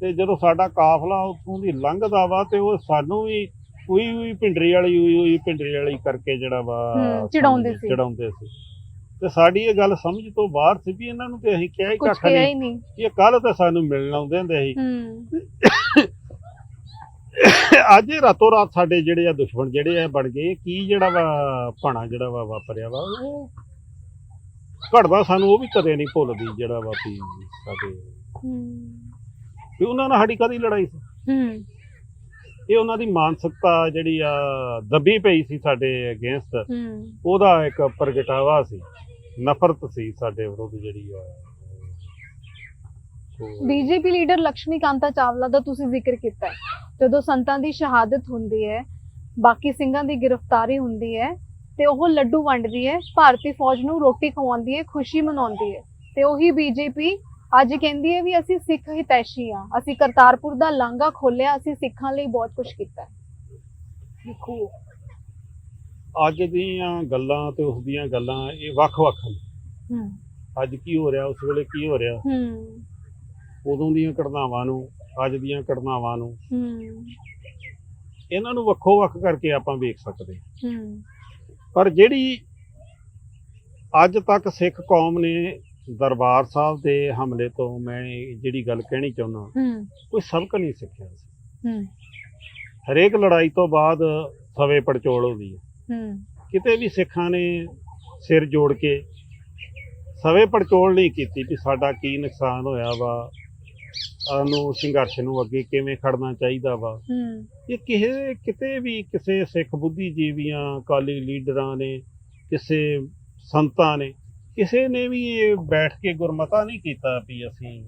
ਤੇ ਜਦੋਂ ਸਾਡਾ ਕਾਫਲਾ ਉੱਥੋਂ ਦੀ ਲੰਘਦਾ ਵਾ ਤੇ ਉਹ ਸਾਨੂੰ ਵੀ ਕੋਈ ਵੀ ਪਿੰਡਰੀ ਵਾਲੀ ਹੋਈ ਹੋਈ ਪਿੰਡਰੀ ਵਾਲੀ ਕਰਕੇ ਜਿਹੜਾ ਵਾ ਚਿੜਾਉਂਦੇ ਸੀ। ਚਿੜਾਉਂਦੇ ਸੀ। ਤੇ ਸਾਡੀ ਇਹ ਗੱਲ ਸਮਝ ਤੋਂ ਬਾਹਰ ਸੀ ਵੀ ਇਹਨਾਂ ਨੂੰ ਤੇ ਅਸੀਂ ਕਿਹਾ ਹੀ ਕੱਖ ਨਹੀਂ ਇਹ ਕੱਲ ਤਾਂ ਸਾਨੂੰ ਮਿਲਣ ਆਉਂਦੇ ਹੁੰਦੇ ਸੀ। ਅੱਜ ਇਹ ਰਾਤੋਂ ਰਾਤ ਸਾਡੇ ਜਿਹੜੇ ਆ ਦੁਸ਼ਮਣ ਜਿਹੜੇ ਆ ਬਣ ਗਏ ਕੀ ਜਿਹੜਾ ਵਾ ਭਾਣਾ ਜਿਹੜਾ ਵਾ ਵਾਪਰਿਆ ਵਾ ਉਹ ਘੜਦਾ ਸਾਨੂੰ ਉਹ ਵੀ ਕਦੇ ਨਹੀਂ ਭੁੱਲਦੀ ਜਿਹੜਾ ਵਾ ਵੀ ਸਾਡੇ। ਹੂੰ। ਵੀ ਉਹਨਾਂ ਨਾਲ ਸਾਡੀ ਕਦੀ ਲੜਾਈ ਸੀ? ਹੂੰ। ਇਹ ਉਹਨਾਂ ਦੀ ਮਾਨਸਿਕਤਾ ਜਿਹੜੀ ਆ ਦੱਬੀ ਪਈ ਸੀ ਸਾਡੇ ਅਗੇਂਸਟ ਹੂੰ। ਉਹਦਾ ਇੱਕ ਪ੍ਰਗਟਾਵਾ ਸੀ ਨਫ਼ਰਤ ਸੀ ਸਾਡੇ ਵਿਰੁੱਧ ਜਿਹੜੀ ਆ। ਬੀਜੇਪੀ ਲੀਡਰ ਲక్ష్ਮੀ ਕਾਂਤਾ ਚਾਵਲਾ ਦਾ ਤੁਸੀਂ ਜ਼ਿਕਰ ਕੀਤਾ ਹੈ। ਜਦੋਂ ਸੰਤਾਂ ਦੀ ਸ਼ਹਾਦਤ ਹੁੰਦੀ ਹੈ ਬਾਕੀ ਸਿੰਘਾਂ ਦੀ ਗ੍ਰਿਫਤਾਰੀ ਹੁੰਦੀ ਹੈ ਤੇ ਉਹ ਲੱਡੂ ਵੰਡਦੀ ਹੈ ਭਾਰਤੀ ਫੌਜ ਨੂੰ ਰੋਟੀ ਖਵਾਉਂਦੀ ਹੈ ਖੁਸ਼ੀ ਮਨਾਉਂਦੀ ਹੈ। ਤੇ ਉਹੀ ਬੀਜੇਪੀ ਅੱਜ ਕਹਿੰਦੀ ਹੈ ਵੀ ਅਸੀਂ ਸਿੱਖ ਹਿਤੈਸ਼ੀ ਆ ਅਸੀਂ ਕਰਤਾਰਪੁਰ ਦਾ ਲਾਂਘਾ ਖੋਲਿਆ ਅਸੀਂ ਸਿੱਖਾਂ ਲਈ ਬਹੁਤ ਕੁਝ ਕੀਤਾ ਦੇਖੋ ਅੱਜ ਦੀਆਂ ਗੱਲਾਂ ਤੇ ਉਸ ਦੀਆਂ ਗੱਲਾਂ ਇਹ ਵੱਖ-ਵੱਖ ਨੇ। ਹੂੰ। ਅੱਜ ਕੀ ਹੋ ਰਿਹਾ ਉਸ ਵੇਲੇ ਕੀ ਹੋ ਰਿਹਾ? ਹੂੰ। ਉਦੋਂ ਦੀਆਂ ਘਟਨਾਵਾਂ ਨੂੰ ਅੱਜ ਦੀਆਂ ਘਟਨਾਵਾਂ ਨੂੰ। ਹੂੰ। ਇਹਨਾਂ ਨੂੰ ਵੱਖੋ ਵੱਖ ਕਰਕੇ ਆਪਾਂ ਵੇਖ ਸਕਦੇ ਹਾਂ। ਹੂੰ। ਪਰ ਜਿਹੜੀ ਅੱਜ ਤੱਕ ਸਿੱਖ ਕੌਮ ਨੇ ਦਰਬਾਰ ਸਾਹਿਬ ਦੇ ਹਮਲੇ ਤੋਂ ਮੈਂ ਜਿਹੜੀ ਗੱਲ ਕਹਿਣੀ ਚਾਹੁੰਦਾ ਹੂੰ ਕੋਈ ਸਬਕ ਨਹੀਂ ਸਿੱਖਿਆ ਸੀ ਹੂੰ। ਹਰੇਕ ਲੜਾਈ ਤੋਂ ਬਾਅਦ ਸਵੇ ਪੜਚੋਲ ਹੁੰਦੀ ਹੈ। ਹੂੰ। ਕਿਤੇ ਵੀ ਸਿੱਖਾਂ ਨੇ ਸਿਰ ਜੋੜ ਕੇ ਸਵੇ ਪੜਚੋਲ ਨਹੀਂ ਕੀਤੀ ਵੀ ਸਾਡਾ ਕੀ ਨੁਕਸਾਨ ਹੋਇਆ ਵਾ ਸਾਨੂੰ ਸੰਘਰਸ਼ ਨੂੰ ਅੱਗੇ ਕਿਵੇਂ ਖੜਨਾ ਚਾਹੀਦਾ ਵਾ? ਇਹ ਕਿਸੇ ਕਿਤੇ ਵੀ ਕਿਸੇ ਸਿੱਖ ਬੁੱਧੀਜੀਵੀਆਂ ਕਾਲੀ ਲੀਡਰਾਂ ਨੇ ਕਿਸੇ ਸੰਤਾਂ ਨੇ ਕਿਸੇ ਨੇ ਵੀ ਇਹ ਬੈਠ ਕੇ ਗੁਰਮਤਾ ਨਹੀਂ ਕੀਤਾ ਵੀ ਅਸੀਂ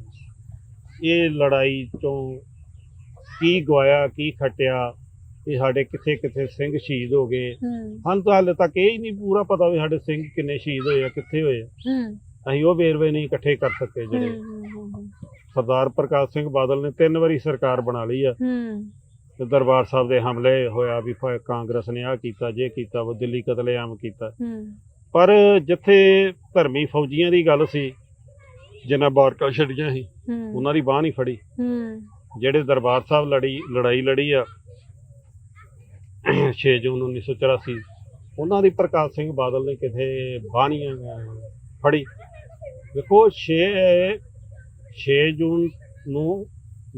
ਇਹ ਲੜਾਈ ਤੋਂ ਕੀ ਗਵਾਇਆ ਕੀ ਖਟਿਆ ਇਹ ਸਾਡੇ ਕਿੱਥੇ ਕਿੱਥੇ ਸਿੰਘ ਸ਼ਹੀਦ ਹੋ ਗਏ। ਹੂੰ। ਸਾਨੂੰ ਤਾਂ ਹਾਲੇ ਤੱਕ ਇਹ ਹੀ ਨਹੀਂ ਪੂਰਾ ਪਤਾ ਵੀ ਸਾਡੇ ਸਿੰਘ ਕਿੰਨੇ ਸ਼ਹੀਦ ਹੋਏ ਆ ਕਿੱਥੇ ਹੋਏ ਆ। ਅਸੀਂ ਉਹ ਵੇਰਵੇ ਨਹੀਂ ਇਕੱਠੇ ਕਰ ਸਕੇ ਜਿਹੜੇ। ਸਰਦਾਰ ਪ੍ਰਕਾਸ਼ ਸਿੰਘ ਬਾਦਲ ਨੇ ਤਿੰਨ ਵਾਰੀ ਸਰਕਾਰ ਬਣਾ ਲਈ ਆ। ਹੂੰ। ਤੇ ਦਰਬਾਰ ਸਾਹਿਬ ਦੇ ਹਮਲੇ ਹੋਇਆ ਵੀ ਫ- ਕਾਂਗਰਸ ਨੇ ਆਹ ਕੀਤਾ ਜੇ ਕੀਤਾ ਉਹ ਦਿੱਲੀ ਕਤਲੇਆਮ ਕੀਤਾ। ਹੂੰ। ਪਰ ਜਿੱਥੇ ਧਰਮੀ ਫੌਜੀਆਂ ਦੀ ਗੱਲ ਸੀ ਜਿਨ੍ਹਾਂ ਬਾਰਕਾਂ ਛੱਡੀਆਂ ਸੀ ਹੂੰ। ਉਹਨਾਂ ਦੀ ਬਾਹ ਨਹੀਂ ਫੜੀ। ਹੂੰ। ਜਿਹੜੇ ਦਰਬਾਰ ਸਾਹਿਬ ਲੜੀ ਲੜਾਈ ਲੜੀ ਆ 6 ਜੂਨ 1984 ਉਹਨਾਂ ਦੀ ਪ੍ਰਕਾਸ਼ ਸਿੰਘ ਬਾਦਲ ਨੇ ਕਿਥੇ ਬਾਹ ਨਹੀਂ ਅਹ, ਫੜੀ। ਦੇਖੋ 6 6 ਜੂਨ ਨੂੰ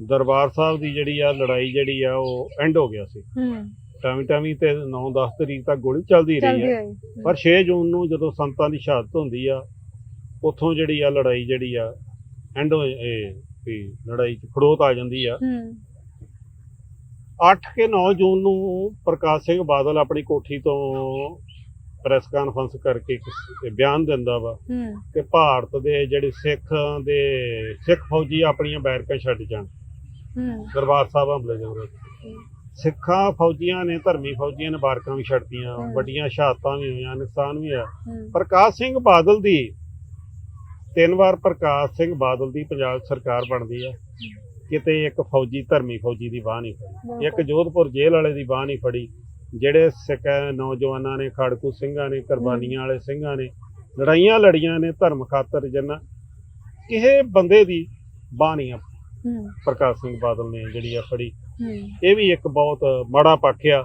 ਦਰਬਾਰ ਸਾਹਿਬ ਦੀ ਜਿਹੜੀ ਆ ਲੜਾਈ ਜਿਹੜੀ ਆ ਉਹ ਐਂਡ ਹੋ ਗਿਆ ਸੀ। ਹੂੰ। ਟਾਵੀਂ ਟਾਵੀਂ ਤੇ 9-10 ਤਰੀਕ ਤੱਕ ਗੋਲੀ ਚੱਲਦੀ ਰਹੀ ਹੋਈ ਪਰ 6 ਜੂਨ ਨੂੰ ਜਦੋਂ ਸੰਤਾਂ ਦੀ ਸ਼ਹਾਦਤ ਹੁੰਦੀ ਆ ਉੱਥੋਂ ਜਿਹੜੀ ਆ ਲੜਾਈ ਜਿਹੜੀ ਆ ਐਂਡ ਹੋ ਇਹ ਵੀ ਲੜਾਈ ਚ ਖੜੋਤ ਆ ਜਾਂਦੀ ਆ। ਹੂੰ। 8 ਕੇ 9 ਜੂਨ ਨੂੰ ਪ੍ਰਕਾਸ਼ ਸਿੰਘ ਬਾਦਲ ਆਪਣੀ ਕੋਠੀ ਤੋਂ ਪ੍ਰੈਸ ਕਾਨਫਰੰਸ ਕਰਕੇ ਇੱਕ ਬਿਆਨ ਦਿੰਦਾ ਵਾ ਹੂੰ। ਕਿ ਭਾਰਤ ਦੇ ਜਿਹੜੇ ਸਿੱਖ ਦੇ ਸਿੱਖ ਫੌਜੀ ਆਪਣੀਆਂ ਬੈਰਕਾਂ ਛੱਡ ਜਾਣ। ਹੂੰ। ਦਰਬਾਰ ਸਾਹਿਬ ਹਮਲੇ ਦੇ ਵਿਰੁੱਧ ਸਿੱਖਾਂ ਫੌਜੀਆਂ ਨੇ ਧਰਮੀ ਫੌਜੀਆਂ ਨੇ ਬਾਰਕਾਂ ਵੀ ਛੱਡਤੀਆਂ ਹਮ। ਵੱਡੀਆਂ ਸ਼ਹਾਦਤਾਂ ਵੀ ਹੋਈਆਂ ਨੁਕਸਾਨ ਵੀ ਹੂੰ। ਪ੍ਰਕਾਸ਼ ਸਿੰਘ ਬਾਦਲ ਦੀ ਤਿੰਨ ਵਾਰ ਪ੍ਰਕਾਸ਼ ਸਿੰਘ ਬਾਦਲ ਦੀ ਪੰਜਾਬ ਸਰਕਾਰ ਬਣਦੀ ਆ। ਕਿਤੇ ਇੱਕ ਫੌਜੀ ਧਰਮੀ ਫੌਜੀ ਦੀ ਬਾਹ ਨਹੀਂ ਫੜੀ। ਇੱਕ ਜੋਧਪੁਰ ਜੇਲ੍ਹ ਵਾਲੇ ਦੀ ਬਾਹ ਨਹੀਂ ਫੜੀ। ਜਿਹੜੇ ਸਿੱਖ ਨੌਜਵਾਨਾਂ ਨੇ ਖੜਕੂ ਸਿੰਘਾਂ ਨੇ ਕੁਰਬਾਨੀਆਂ ਵਾਲੇ ਸਿੰਘਾਂ ਨੇ ਲੜਾਈਆਂ ਲੜੀਆਂ ਨੇ ਧਰਮ ਖਾਤਰ ਜਿੰਨਾ ਕਿਸੇ ਬੰਦੇ ਦੀ ਨਹੀਂ ਆ। ਪ੍ਰਕਾਸ਼ ਸਿੰਘ ਬਾਦਲ ਨੇ ਜਿਹੜੀ ਆ ਫੜੀ ਇਹ ਵੀ ਇੱਕ ਬਹੁਤ ਮਾੜਾ ਪੱਖ ਆ।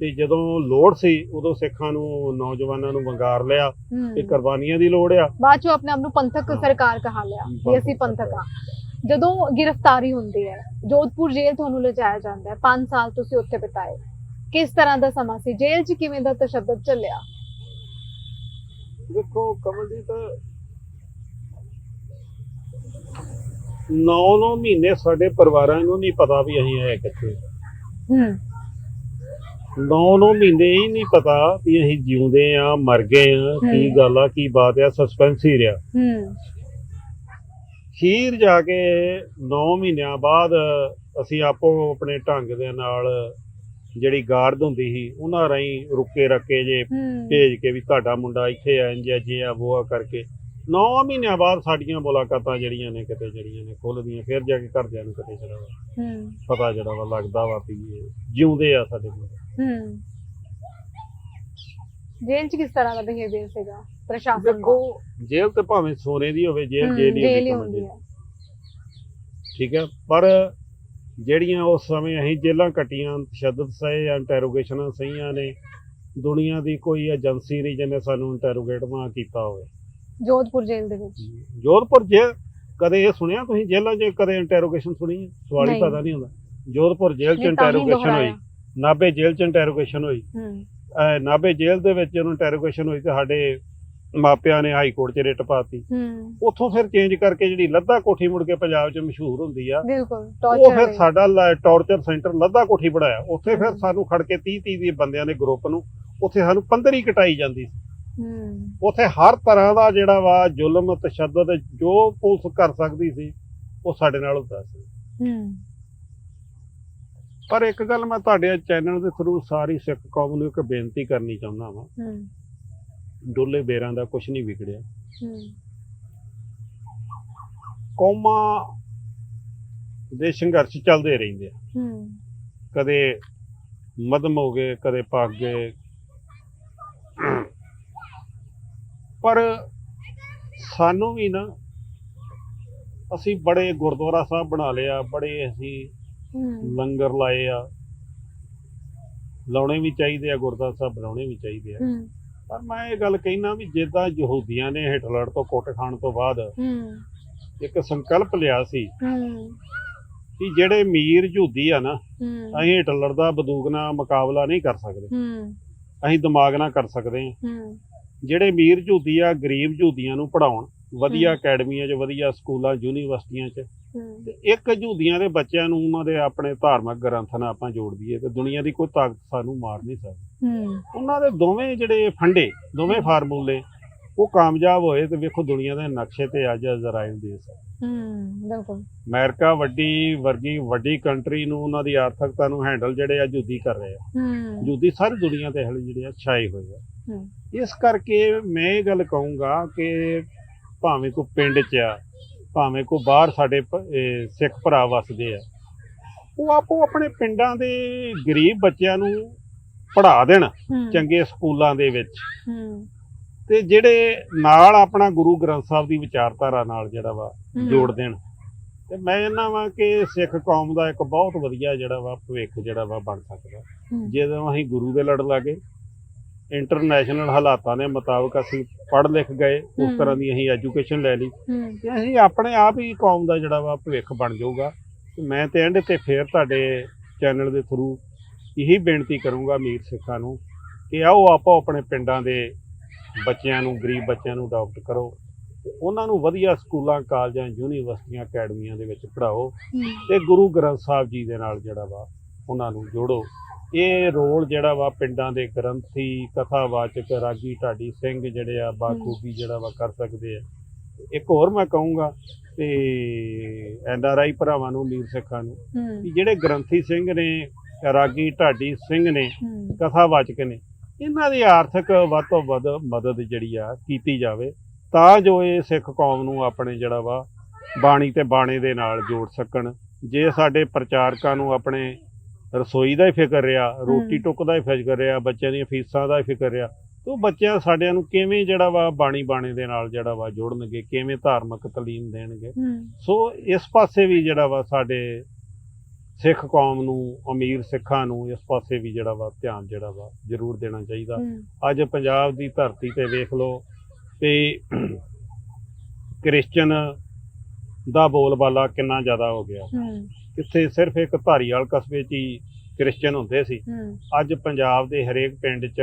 ਤੇ ਜਦੋਂ ਲੋੜ ਸੀ ਉਦੋਂ ਸਿੱਖਾਂ ਨੂੰ ਨੌਜਵਾਨਾਂ ਨੂੰ ਵੰਗਾਰ ਲਿਆ। ਹੂੰ। ਕੁਰਬਾਨੀਆਂ ਦੀ ਲੋੜ ਆ। ਬਾਅਦ ਚੋਂ ਆਪਣੇ ਆਪ ਨੂੰ ਪੰਥਕ। ਸਰਕਾਰ ਕਹਾ ਲਿਆ ਵੀ ਅਸੀਂ ਪੰਥਕ ਆ। ਜਦੋਂ ਗ੍ਰਿਫਤਾਰੀ ਹੁੰਦੀ ਹੈ ਜੋਧਪੁਰ ਜੇਲ੍ਹ ਤੁਹਾਨੂੰ ਲਿਜਾਇਆ ਜਾਂਦਾ ਹੈ। 5 ਸਾਲ ਤੁਸੀਂ ਉੱਥੇ ਬਿਤਾਏ। ਕਿਸ ਤਰ੍ਹਾਂ ਦਾ ਸਮਾਂ ਸੀ? ਜੇਲ੍ਹ 'ਚ ਕਿਵੇਂ ਦਾ ਤਸ਼ੱਦਦ ਚੱਲਿਆ? ਦੇਖੋ ਕਮਲਜੀਤ 9-9 ਮਹੀਨੇ ਸਾਡੇ ਪਰਿਵਾਰਾਂ ਨੂੰ ਨਹੀਂ ਪਤਾ ਵੀ ਅਸੀਂ ਹੈ ਕਿੱਥੇ। ਹੂੰ। 9-9 ਮਹੀਨੇ ਹੀ ਨਹੀਂ ਪਤਾ ਵੀ ਅਸੀਂ ਜਿਉਂਦੇ ਆ ਮਰ ਗਏ ਆ ਕੀ। ਗੱਲ ਆ ਕੀ ਬਾਤ ਆ ਸਸਪੈਂਸ ਹੀ ਰਿਹਾ। ਹੂੰ। ਖੀਰ ਜਾ ਕੇ 9 ਮਹੀਨਿਆਂ ਬਾਅਦ ਅਸੀਂ ਆਪੋ ਆਪਣੇ ਢੰਗ ਦੇ ਨਾਲ ਜਿਹੜੀ ਗਾਰਡ ਹੁੰਦੀ ਸੀ ਉਹਨਾਂ ਰਾਹੀਂ ਰੁਕੇ ਰੱਕੇ ਜੇ ਭੇਜ ਕੇ ਵੀ ਤੁਹਾਡਾ ਮੁੰਡਾ ਇੱਥੇ ਆ ਇੰਜ ਜੇ ਆ ਉਹ ਆ ਕਰਕੇ। 9 ਮਹੀਨਿਆਂ ਬਾਅਦ ਸਾਡੀਆਂ ਮੁਲਾਕਾਤਾਂ ਜਿਹੜੀਆਂ ਨੇ ਕਿਤੇ ਜਿਹੜੀਆਂ ਨੇ ਖੁੱਲਦੀਆਂ ਫਿਰ ਜਾ ਕੇ ਘਰਦਿਆਂ ਨੂੰ ਕਿਤੇ ਜਿਹੜਾ ਵਾ ਹੂੰ। ਪਤਾ ਜਿਹੜਾ ਵਾ ਲੱਗਦਾ ਵਾ ਵੀ ਇਹ ਜਿਉਂਦੇ ਆ ਸਾਡੇ ਕੋਲ। ਹੂੰ। ਜੇਲ੍ਹ 'ਚ ਕਿਸ ਤਰ੍ਹਾਂ ਦਾ ਬਿਹੇਵੀਅਰ ਸੀਗਾ? ਪ੍ਰਸ਼ਾਸਨ ਦੇਖੋ ਜੇਲ੍ਹ ਤੇ ਭਾਵੇਂ ਸੋਨੇ ਦੀ ਹੋਵੇ ਜੇਲ੍ਹ ਜੇਲ੍ਹ ਹੀ ਹੁੰਦੀ ਹੈ ਠੀਕ ਹੈ ਪਰ ਜਿਹੜੀਆਂ ਉਸ ਸਮੇਂ ਅਸੀਂ ਜੇਲ੍ਹਾਂ ਕੱਟੀਆਂ ਤਸ਼ੱਦਦ ਸਹੇ ਜਾਂ ਇੰਟਰੋਗੇਸ਼ਨਾਂ ਸਹੀਆਂ ਨੇ ਦੁਨੀਆ ਦੀ ਕੋਈ ਏਜੰਸੀ ਨਹੀਂ ਜਿਹਨੇ ਸਾਨੂੰ ਇੰਟਰੋਗੇਟ ਨਾ ਕੀਤਾ ਹੋਵੇ। ਜੋਧਪੁਰ ਜੇਲ੍ਹ ਦੇ ਵਿੱਚ। ਜੋਧਪੁਰ ਜੇਲ੍ਹ ਕਦੇ ਇਹ ਸੁਣਿਆ ਤੁਸੀਂ ਜੇਲ੍ਹਾਂ 'ਚ ਕਦੇ ਇੰਟਰੋਗੇਸ਼ਨ ਸੁਣੀ ਸਵਾਲ ਹੀ। ਪਤਾ ਨਹੀਂ ਹੁੰਦਾ। ਜੋਧਪੁਰ ਜੇਲ੍ਹ 'ਚ ਇੰਟਰੋਗੇਸ਼ਨ ਹੋਈ। ਨਾਭੇ ਜੇਲ੍ਹ 'ਚ ਇੰਟਰੋਗੇਸ਼ਨ ਹੋਈ। ਨਾਭੇ ਜੇਲ੍ਹ ਦੇ ਵਿੱਚ ਜਦੋਂ ਇੰਟਰੋਗੇਸ਼ਨ ਹੋਈ ਤੇ ਸਾਡੇ ਮਾਪਿਆਂ ਨੇ ਹਾਈ ਕੋਰਟ 'ਚ ਰਿਟ ਪਾਤੀ। ਹੂੰ। ਉੱਥੋਂ ਫਿਰ ਚੇਂਜ ਕਰਕੇ ਜਿਹੜੀ ਲੱਦਾ ਕੋਠੀ ਮੁੜ ਕੇ ਪੰਜਾਬ 'ਚ ਮਸ਼ਹੂਰ ਹੁੰਦੀ ਆ ਬਿਲਕੁਲ ਉਹ ਟੌਰਚਰ ਫਿਰ ਸਾਡਾ ਟੌਰਚਰ ਸੈਂਟਰ ਲੱਦਾ ਕੋਠੀ ਬਣਾਇਆ। ਉੱਥੇ ਫਿਰ। ਸਾਨੂੰ ਖੜ ਕੇ 30 30 ਦੇ ਬੰਦਿਆਂ ਦੇ ਗਰੁੱਪ ਨੂੰ ਉੱਥੇ ਸਾਨੂੰ 15 ਹੀ ਕਟਾਈ ਜਾਂਦੀ ਸੀ। ਹੂੰ। ਉੱਥੇ ਹਰ ਤਰ੍ਹਾਂ ਦਾ ਜਿਹੜਾ ਵਾ ਜ਼ੁਲਮ ਤਸ਼ੱਦਦ ਜੋ ਪੁਲਿਸ ਕਰ ਸਕਦੀ ਸੀ ਉਹ ਸਾਡੇ ਨਾਲ ਹੁੰਦਾ ਸੀ। ਹੂੰ। ਪਰ ਇੱਕ ਗੱਲ ਮੈਂ ਤੁਹਾਡੇ ਚੈਨਲ ਦੇ ਥਰੂ ਸਾਰੀ ਸਿੱਖ ਕੌਮ ਨੂੰ ਇੱਕ ਬੇਨਤੀ ਕਰਨੀ ਚਾਹੁੰਦਾ ਵਾਂ। ਹੂੰ। ਡੋਲੇ ਬੇਰਾਂ ਦਾ ਕੁਝ ਨਹੀਂ ਵਿਗੜਿਆ। ਹੂੰ। ਕੌਮਾਂ ਦੇ ਸੰਘਰਸ਼ ਚੱਲਦੇ ਰਹਿੰਦੇ ਆ। ਹੂੰ। ਕਦੇ ਮਦਮ ਹੋ ਗਏ ਕਦੇ ਪੱਕ ਗਏ। ਪਰ ਸਾਨੂੰ ਵੀ ਨਾ ਅਸੀਂ ਬੜੇ ਗੁਰਦੁਆਰਾ ਸਾਹਿਬ ਬਣਾ ਲਿਆ ਬੜੇ ਅਸੀਂ ਲੰਗਰ ਲਾਏ ਆ। ਲਾਉਣੇ ਵੀ ਚਾਹੀਦੇ ਆ ਗੁਰਦੁਆਰਾ ਸਾਹਿਬ ਬਣਾਉਣੇ ਵੀ ਚਾਹੀਦੇ ਆ। ਹੂੰ। ਪਰ ਮੈਂ ਇਹ ਗੱਲ ਕਹਿਣਾ ਵੀ ਜਿੱਦਾਂ ਯਹੂਦੀਆਂ ਨੇ ਹਿਟਲਰ ਤੋਂ ਕੁੱਟ ਖਾਣ ਤੋਂ ਬਾਅਦ ਹੂੰ। ਇੱਕ ਸੰਕਲਪ ਲਿਆ ਸੀ ਹੂੰ। ਕਿ ਜਿਹੜੇ ਮੀਰ ਯਹੂਦੀ ਆ ਨਾ ਹੂੰ। ਅਸੀਂ ਹਿਟਲਰ ਦਾ ਬੰਦੂਕ ਨਾਲ ਮੁਕਾਬਲਾ ਨਹੀਂ ਕਰ ਸਕਦੇ। ਹੂੰ। ਅਸੀਂ ਦਿਮਾਗ ਨਾਲ ਕਰ ਸਕਦੇ ਹਾਂ। ਹੂੰ। ਜਿਹੜੇ ਅਮੀਰ ਝੂਦੀ ਆ ਗਰੀਬ ਝੂਦੀਆਂ ਨੂੰ ਪੜਾਉਣ ਵਧੀਆ। ਅਕੈਡਮੀਆਂ 'ਚ ਵਧੀਆ ਸਕੂਲਾਂ ਯੂਨੀਵਰਸਿਟੀਆਂ 'ਚ ਹੂੰ। ਤੇ ਇੱਕ ਝੂਦੀਆਂ ਦੇ ਬੱਚਿਆਂ ਨੂੰ ਉਹਨਾਂ ਦੇ ਆਪਣੇ ਧਾਰਮਿਕ ਗ੍ਰੰਥ ਨਾਲ ਆਪਾਂ ਜੋੜ ਦਈਏ ਤੇ ਦੁਨੀਆ ਦੀ ਕੋਈ ਤਾਕਤ ਸਾਨੂੰ ਮਾਰ ਨਹੀਂ ਸਕਦੀ। ਉਹਨਾਂ ਦੇ ਦੋਵੇਂ ਜਿਹੜੇ ਫੰਡੇ ਦੋਵੇਂ ਫਾਰਮੂਲੇ ਉਹ ਕਾਮਯਾਬ ਹੋਏ ਤੇ ਵੇਖੋ ਦੁਨੀਆ ਦੇ ਨਕਸ਼ੇ ਤੇ ਅੱਜ ਇਜ਼ਰਾਈਲ ਦੇਸ਼ ਹੈ ਹੂੰ ਬਿਲਕੁਲ। ਅਮਰੀਕਾ ਵੱਡੀ ਵਰਗੀ ਵੱਡੀ ਕੰਟਰੀ ਨੂੰ ਉਹਨਾਂ ਦੀ ਆਰਥਿਕਤਾ ਨੂੰ ਹੈਂਡਲ ਜਿਹੜੇ ਆ ਜੂਦੀ ਕਰ ਰਹੇ ਆ। ਹੂੰ। ਜੂਦੀ ਸਾਰੀ ਦੁਨੀਆ ਤੇ ਹਲੇ ਜਿਹੜੇ ਆ ਛਾਏ ਹੋਏ ਆ। ਹੂੰ। ਇਸ ਕਰਕੇ ਮੈਂ ਇਹ ਗੱਲ ਕਹੂੰਗਾ ਕਿ ਭਾਵੇਂ ਕੋ ਪਿੰਡ 'ਚ ਆ ਭਾਵੇਂ ਕੋ ਬਾਹਰ ਸਾਡੇ ਸਿੱਖ ਭਰਾ ਵਸਦੇ ਆ ਉਹ ਆਪੋ ਆਪਣੇ ਪਿੰਡਾਂ ਦੇ ਗਰੀਬ ਬੱਚਿਆਂ ਨੂੰ ਪੜ੍ਹਾ ਦੇਣ ਚੰਗੇ ਸਕੂਲਾਂ ਦੇ ਵਿੱਚ। ਹੂੰ। ਤੇ ਜਿਹੜੇ ਨਾਲ ਆਪਣਾ ਗੁਰੂ ਗ੍ਰੰਥ ਸਾਹਿਬ ਦੀ ਵਿਚਾਰਧਾਰਾ ਨਾਲ ਜਿਹੜਾ ਵਾ। ਜੋੜ ਦੇਣ। ਤੇ ਮੈਂ ਇਹਨਾਂ ਵਾਂ ਕਿ ਸਿੱਖ ਕੌਮ ਦਾ ਇੱਕ ਬਹੁਤ ਵਧੀਆ ਜਿਹੜਾ ਵਾ ਭਵਿੱਖ ਜਿਹੜਾ ਵਾ ਬਣ ਸਕਦਾ। ਜਦੋਂ ਅਸੀਂ ਗੁਰੂ ਦੇ ਲੜ ਲਾਗੇ ਇੰਟਰਨੈਸ਼ਨਲ ਹਾਲਾਤਾਂ ਦੇ ਮੁਤਾਬਕ ਅਸੀਂ ਪੜ੍ਹ ਲਿਖ ਗਏ ਉਸ। ਤਰ੍ਹਾਂ ਦੀ ਅਸੀਂ ਐਜੂਕੇਸ਼ਨ ਲੈ ਲਈ। ਤੇ ਅਸੀਂ ਆਪਣੇ ਆਪ ਹੀ ਕੌਮ ਦਾ ਜਿਹੜਾ ਵਾ ਭਵਿੱਖ ਬਣ ਜਾਊਗਾ। ਤੇ ਮੈਂ ਤੇ ਐਂਡ ਤੇ ਫੇਰ ਤੁਹਾਡੇ ਚੈਨਲ ਦੇ ਥਰੂ ਇਹੀ ਬੇਨਤੀ ਕਰੂੰਗਾ ਅਮੀਰ ਸਿੱਖਾਂ ਨੂੰ ਕਿ ਆਓ ਆਪੋ ਆਪਣੇ ਪਿੰਡਾਂ ਦੇ ਬੱਚਿਆਂ ਨੂੰ ਗਰੀਬ ਬੱਚਿਆਂ ਨੂੰ ਅਡਾਪਟ ਕਰੋ ਤੇ ਉਹਨਾਂ ਨੂੰ ਵਧੀਆ ਸਕੂਲਾਂ ਕਾਲਜਾਂ ਯੂਨੀਵਰਸਿਟੀਆਂ ਅਕੈਡਮੀਆਂ ਦੇ ਵਿੱਚ ਪੜ੍ਹਾਓ ਹੂੰ ਤੇ ਗੁਰੂ ਗ੍ਰੰਥ ਸਾਹਿਬ ਜੀ ਦੇ ਨਾਲ ਜਿਹੜਾ ਵਾ ਉਹਨਾਂ ਨੂੰ ਜੋੜੋ। ਇਹ ਰੋਲ ਜਿਹੜਾ ਵਾ ਪਿੰਡਾਂ ਦੇ ਗ੍ਰੰਥੀ ਕਥਾਵਾਚਕ ਰਾਗੀ ਢਾਡੀ ਸਿੰਘ ਜਿਹੜੇ ਆ ਬਾਖੂਬੀ ਜਿਹੜਾ ਵਾ ਕਰ ਸਕਦੇ ਆ। ਇੱਕ ਹੋਰ ਮੈਂ ਕਹੂੰਗਾ ਤੇ ਐਨ ਆਰ ਆਈ ਭਰਾਵਾਂ ਨੂੰ ਅਮੀਰ ਸਿੱਖਾਂ ਨੂੰ ਕਿ ਜਿਹੜੇ ਗ੍ਰੰਥੀ ਸਿੰਘ ਨੇ ਰਾਗੀ ਢਾਡੀ ਸਿੰਘ ਨੇ ਕਥਾਵਾਚਕ ਨੇ ਇਹਨਾਂ ਦੀ ਆਰਥਿਕ ਵੱਧ ਤੋਂ ਵੱਧ ਮਦਦ ਜਿਹੜੀ ਆ ਕੀਤੀ ਜਾਵੇ ਤਾਂ ਜੋ ਇਹ ਸਿੱਖ ਕੌਮ ਨੂੰ ਆਪਣੇ ਜਿਹੜਾ ਵਾ ਬਾਣੀ ਤੇ ਬਾਣੇ ਦੇ ਨਾਲ ਜੋੜ ਸਕਣ। ਜੇ ਸਾਡੇ ਪ੍ਰਚਾਰਕਾਂ ਨੂੰ ਆਪਣੇ ਰਸੋਈ ਦਾ ਹੀ ਫਿਕਰ ਰਿਹਾ ਰੋਟੀ। ਟੁੱਕ ਦਾ ਹੀ ਫਿਕਰ ਰਿਹਾ ਬੱਚਿਆਂ ਦੀਆਂ ਫੀਸਾਂ ਦਾ ਹੀ ਫਿਕਰ ਰਿਹਾ ਤੇ ਉਹ ਬੱਚਿਆਂ ਸਾਡਿਆਂ ਨੂੰ ਕਿਵੇਂ ਜਿਹੜਾ ਵਾ ਬਾਣੀ ਬਾਣੇ ਦੇ ਨਾਲ ਜਿਹੜਾ ਵਾ ਜੋੜਨਗੇ ਕਿਵੇਂ ਧਾਰਮਿਕ ਤਾਲੀਮ ਦੇਣਗੇ। ਸੋ ਇਸ ਪਾਸੇ ਵੀ ਜਿਹੜਾ ਵਾ ਸਾਡੇ ਸਿੱਖ ਕੌਮ ਨੂੰ ਅਮੀਰ ਸਿੱਖਾਂ ਨੂੰ ਇਸ ਪਾਸੇ ਵੀ ਜਿਹੜਾ ਵਾ ਧਿਆਨ ਜਿਹੜਾ ਵਾ ਜ਼ਰੂਰ ਦੇਣਾ ਚਾਹੀਦਾ। ਅੱਜ ਪੰਜਾਬ ਦੀ ਧਰਤੀ ਤੇ ਵੇਖ ਲਓ ਤੇ ਕ੍ਰਿਸਚੀਅਨ ਦਾ ਬੋਲਬਾਲਾ ਕਿੰਨਾ ਜ਼ਿਆਦਾ ਹੋ ਗਿਆ। ਕਿੱਥੇ ਸਿਰਫ ਇੱਕ ਧਾਰੀਵਾਲ ਕਸਬੇ 'ਚ ਹੀ ਕ੍ਰਿਸਚੀਅਨ ਹੁੰਦੇ ਸੀ। ਅੱਜ ਪੰਜਾਬ ਦੇ ਹਰੇਕ ਪਿੰਡ 'ਚ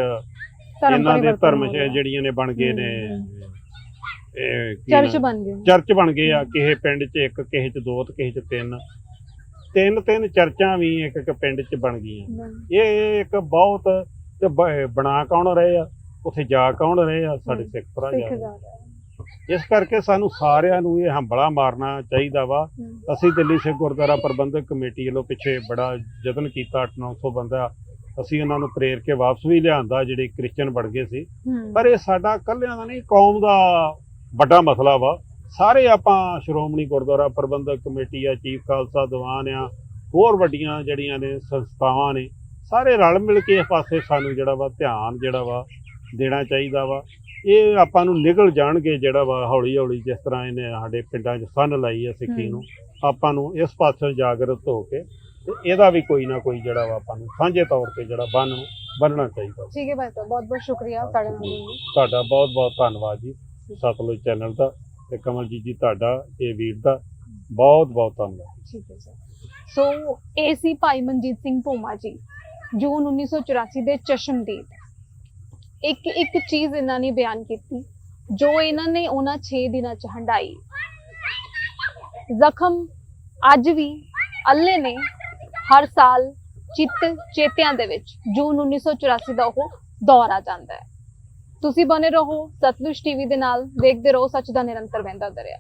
ਇਹਨਾਂ ਦੇ ਧਰਮ। ਜਿਹੜੀਆਂ ਨੇ ਬਣ ਗਏ ਨੇ। ਚਰਚ? ਬਣ ਗਏ। ਚਰਚ ਬਣ ਗਏ ਆ। ਕਿਸੇ ਪਿੰਡ 'ਚ ਇੱਕ ਕਿਸੇ 'ਚ ਦੋ ਤੇ ਕਿਸੇ 'ਚ ਤਿੰਨ। ਤਿੰਨ ਤਿੰਨ ਚਰਚਾਂ ਵੀ ਇੱਕ ਇੱਕ ਪਿੰਡ 'ਚ ਬਣ ਗਈਆਂ। ਇਹ ਇੱਕ ਬਹੁਤ ਤੇ ਬ- ਬਣਾ ਕੌਣ ਰਹੇ ਆ? ਉੱਥੇ ਜਾ ਕੌਣ ਰਹੇ ਆ? ਸਾਡੇ ਸਿੱਖ ਭਰਾ ਜਾ ਰਹੇ। ਇਸ ਕਰਕੇ ਸਾਨੂੰ ਸਾਰਿਆਂ ਨੂੰ ਇਹ ਹੰਬਲਾ ਮਾਰਨਾ ਚਾਹੀਦਾ ਵਾ। ਅਸੀਂ ਦਿੱਲੀ ਸਿੱਖ ਗੁਰਦੁਆਰਾ ਪ੍ਰਬੰਧਕ ਕਮੇਟੀ ਵੱਲੋਂ ਪਿੱਛੇ ਬੜਾ ਯਤਨ ਕੀਤਾ 8-900 ਬੰਦਾ। ਅਸੀਂ ਉਹਨਾਂ ਨੂੰ ਪ੍ਰੇਰ ਕੇ ਵਾਪਸ ਵੀ ਲਿਆਂਦਾ ਜਿਹੜੇ ਕ੍ਰਿਸਚੀਅਨ ਬਣ ਗਏ ਸੀ। ਪਰ ਇਹ ਸਾਡਾ ਇਕੱਲਿਆਂ ਦਾ ਨਹੀਂ ਕੌਮ ਦਾ ਵੱਡਾ ਮਸਲਾ ਵਾ। ਸਾਰੇ ਆਪਾਂ ਸ਼੍ਰੋਮਣੀ ਗੁਰਦੁਆਰਾ ਪ੍ਰਬੰਧਕ ਕਮੇਟੀ ਆ ਚੀਫ ਖਾਲਸਾ ਦੀਵਾਨ ਆ ਹੋਰ ਵੱਡੀਆਂ ਜਿਹੜੀਆਂ ਨੇ ਸੰਸਥਾਵਾਂ ਨੇ ਸਾਰੇ ਰਲ ਮਿਲ ਕੇ ਇਸ ਪਾਸੇ ਸਾਨੂੰ ਜਿਹੜਾ ਵਾ ਧਿਆਨ ਜਿਹੜਾ ਵਾ ਦੇਣਾ ਚਾਹੀਦਾ ਵਾ। ਇਹ ਆਪਾਂ ਨੂੰ ਨਿਗਲ ਜਾਣਗੇ ਜਿਹੜਾ ਵਾ ਹੌਲੀ ਹੌਲੀ ਜਿਸ ਤਰ੍ਹਾਂ ਇਹਨੇ ਸਾਡੇ ਪਿੰਡਾਂ 'ਚ ਸੰਨ ਲਾਈ ਆ ਸਿੱਖੀ। ਨੂੰ ਆਪਾਂ ਨੂੰ ਇਸ ਪਾਸੇ ਜਾਗਰਤ ਹੋ ਕੇ ਤੇ ਇਹਦਾ ਵੀ ਕੋਈ ਨਾ ਕੋਈ ਜਿਹੜਾ ਵਾ ਆਪਾਂ ਨੂੰ ਸਾਂਝੇ ਤੌਰ ਤੇ ਜਿਹੜਾ ਬੰਨ ਬੰਨਣਾ ਚਾਹੀਦਾ। ਠੀਕ ਹੈ ਭਾਈ ਸਾਹਿਬ ਬਹੁਤ ਬਹੁਤ ਸ਼ੁਕਰੀਆ ਨਾਲ। ਤੁਹਾਡਾ ਬਹੁਤ ਬਹੁਤ ਧੰਨਵਾਦ ਜੀ ਸਤਲੁਜ ਚੈਨਲ ਦਾ। ਤੇ ਕਮਲਜੀਤ ਜੀ ਤੁਹਾਡਾ, ਇਹ ਵੀਰ ਦਾ ਬਹੁਤ ਬਹੁਤ ਧੰਨਵਾਦ। ਠੀਕ ਹੈ ਸਰ ਸੋ ਇਹ ਸੀ ਭਾਈ ਮਨਜੀਤ ਸਿੰਘ ਭੋਮਾ ਜੀ, ਜੂਨ 1984 ਦੇ ਚਸ਼ਮਦੀਦ ਇੱਕ ਇੱਕ ਚੀਜ਼ ਇਹਨਾਂ ਨੇ ਬਿਆਨ ਕੀਤੀ, ਜੋ ਇਹਨਾਂ ਨੇ ਉਹਨਾਂ 6 ਦਿਨਾਂ ਚ ਹੰਡਾਈ ਜ਼ਖਮ ਅੱਜ ਵੀ ਅੱਲੇ ਨੇ, ਹਰ ਸਾਲ ਚਿੱਤ ਚੇਤਿਆਂ ਦੇ ਵਿੱਚ, ਜੂਨ 1984 ਦਾ ਉਹ ਦੌਰ ਆ ਜਾਂਦਾ ਹੈ। ਤੁਸੀਂ ਬਨੇ ਰਹੋ ਸਤਲੁਜ ਟੀਵੀ ਦੇ ਨਾਲ ਦੇਖਦੇ ਰਹੋ ਸੱਚ ਦਾ ਨਿਰੰਤਰ ਵਹਿੰਦਾ ਦਰਿਆ।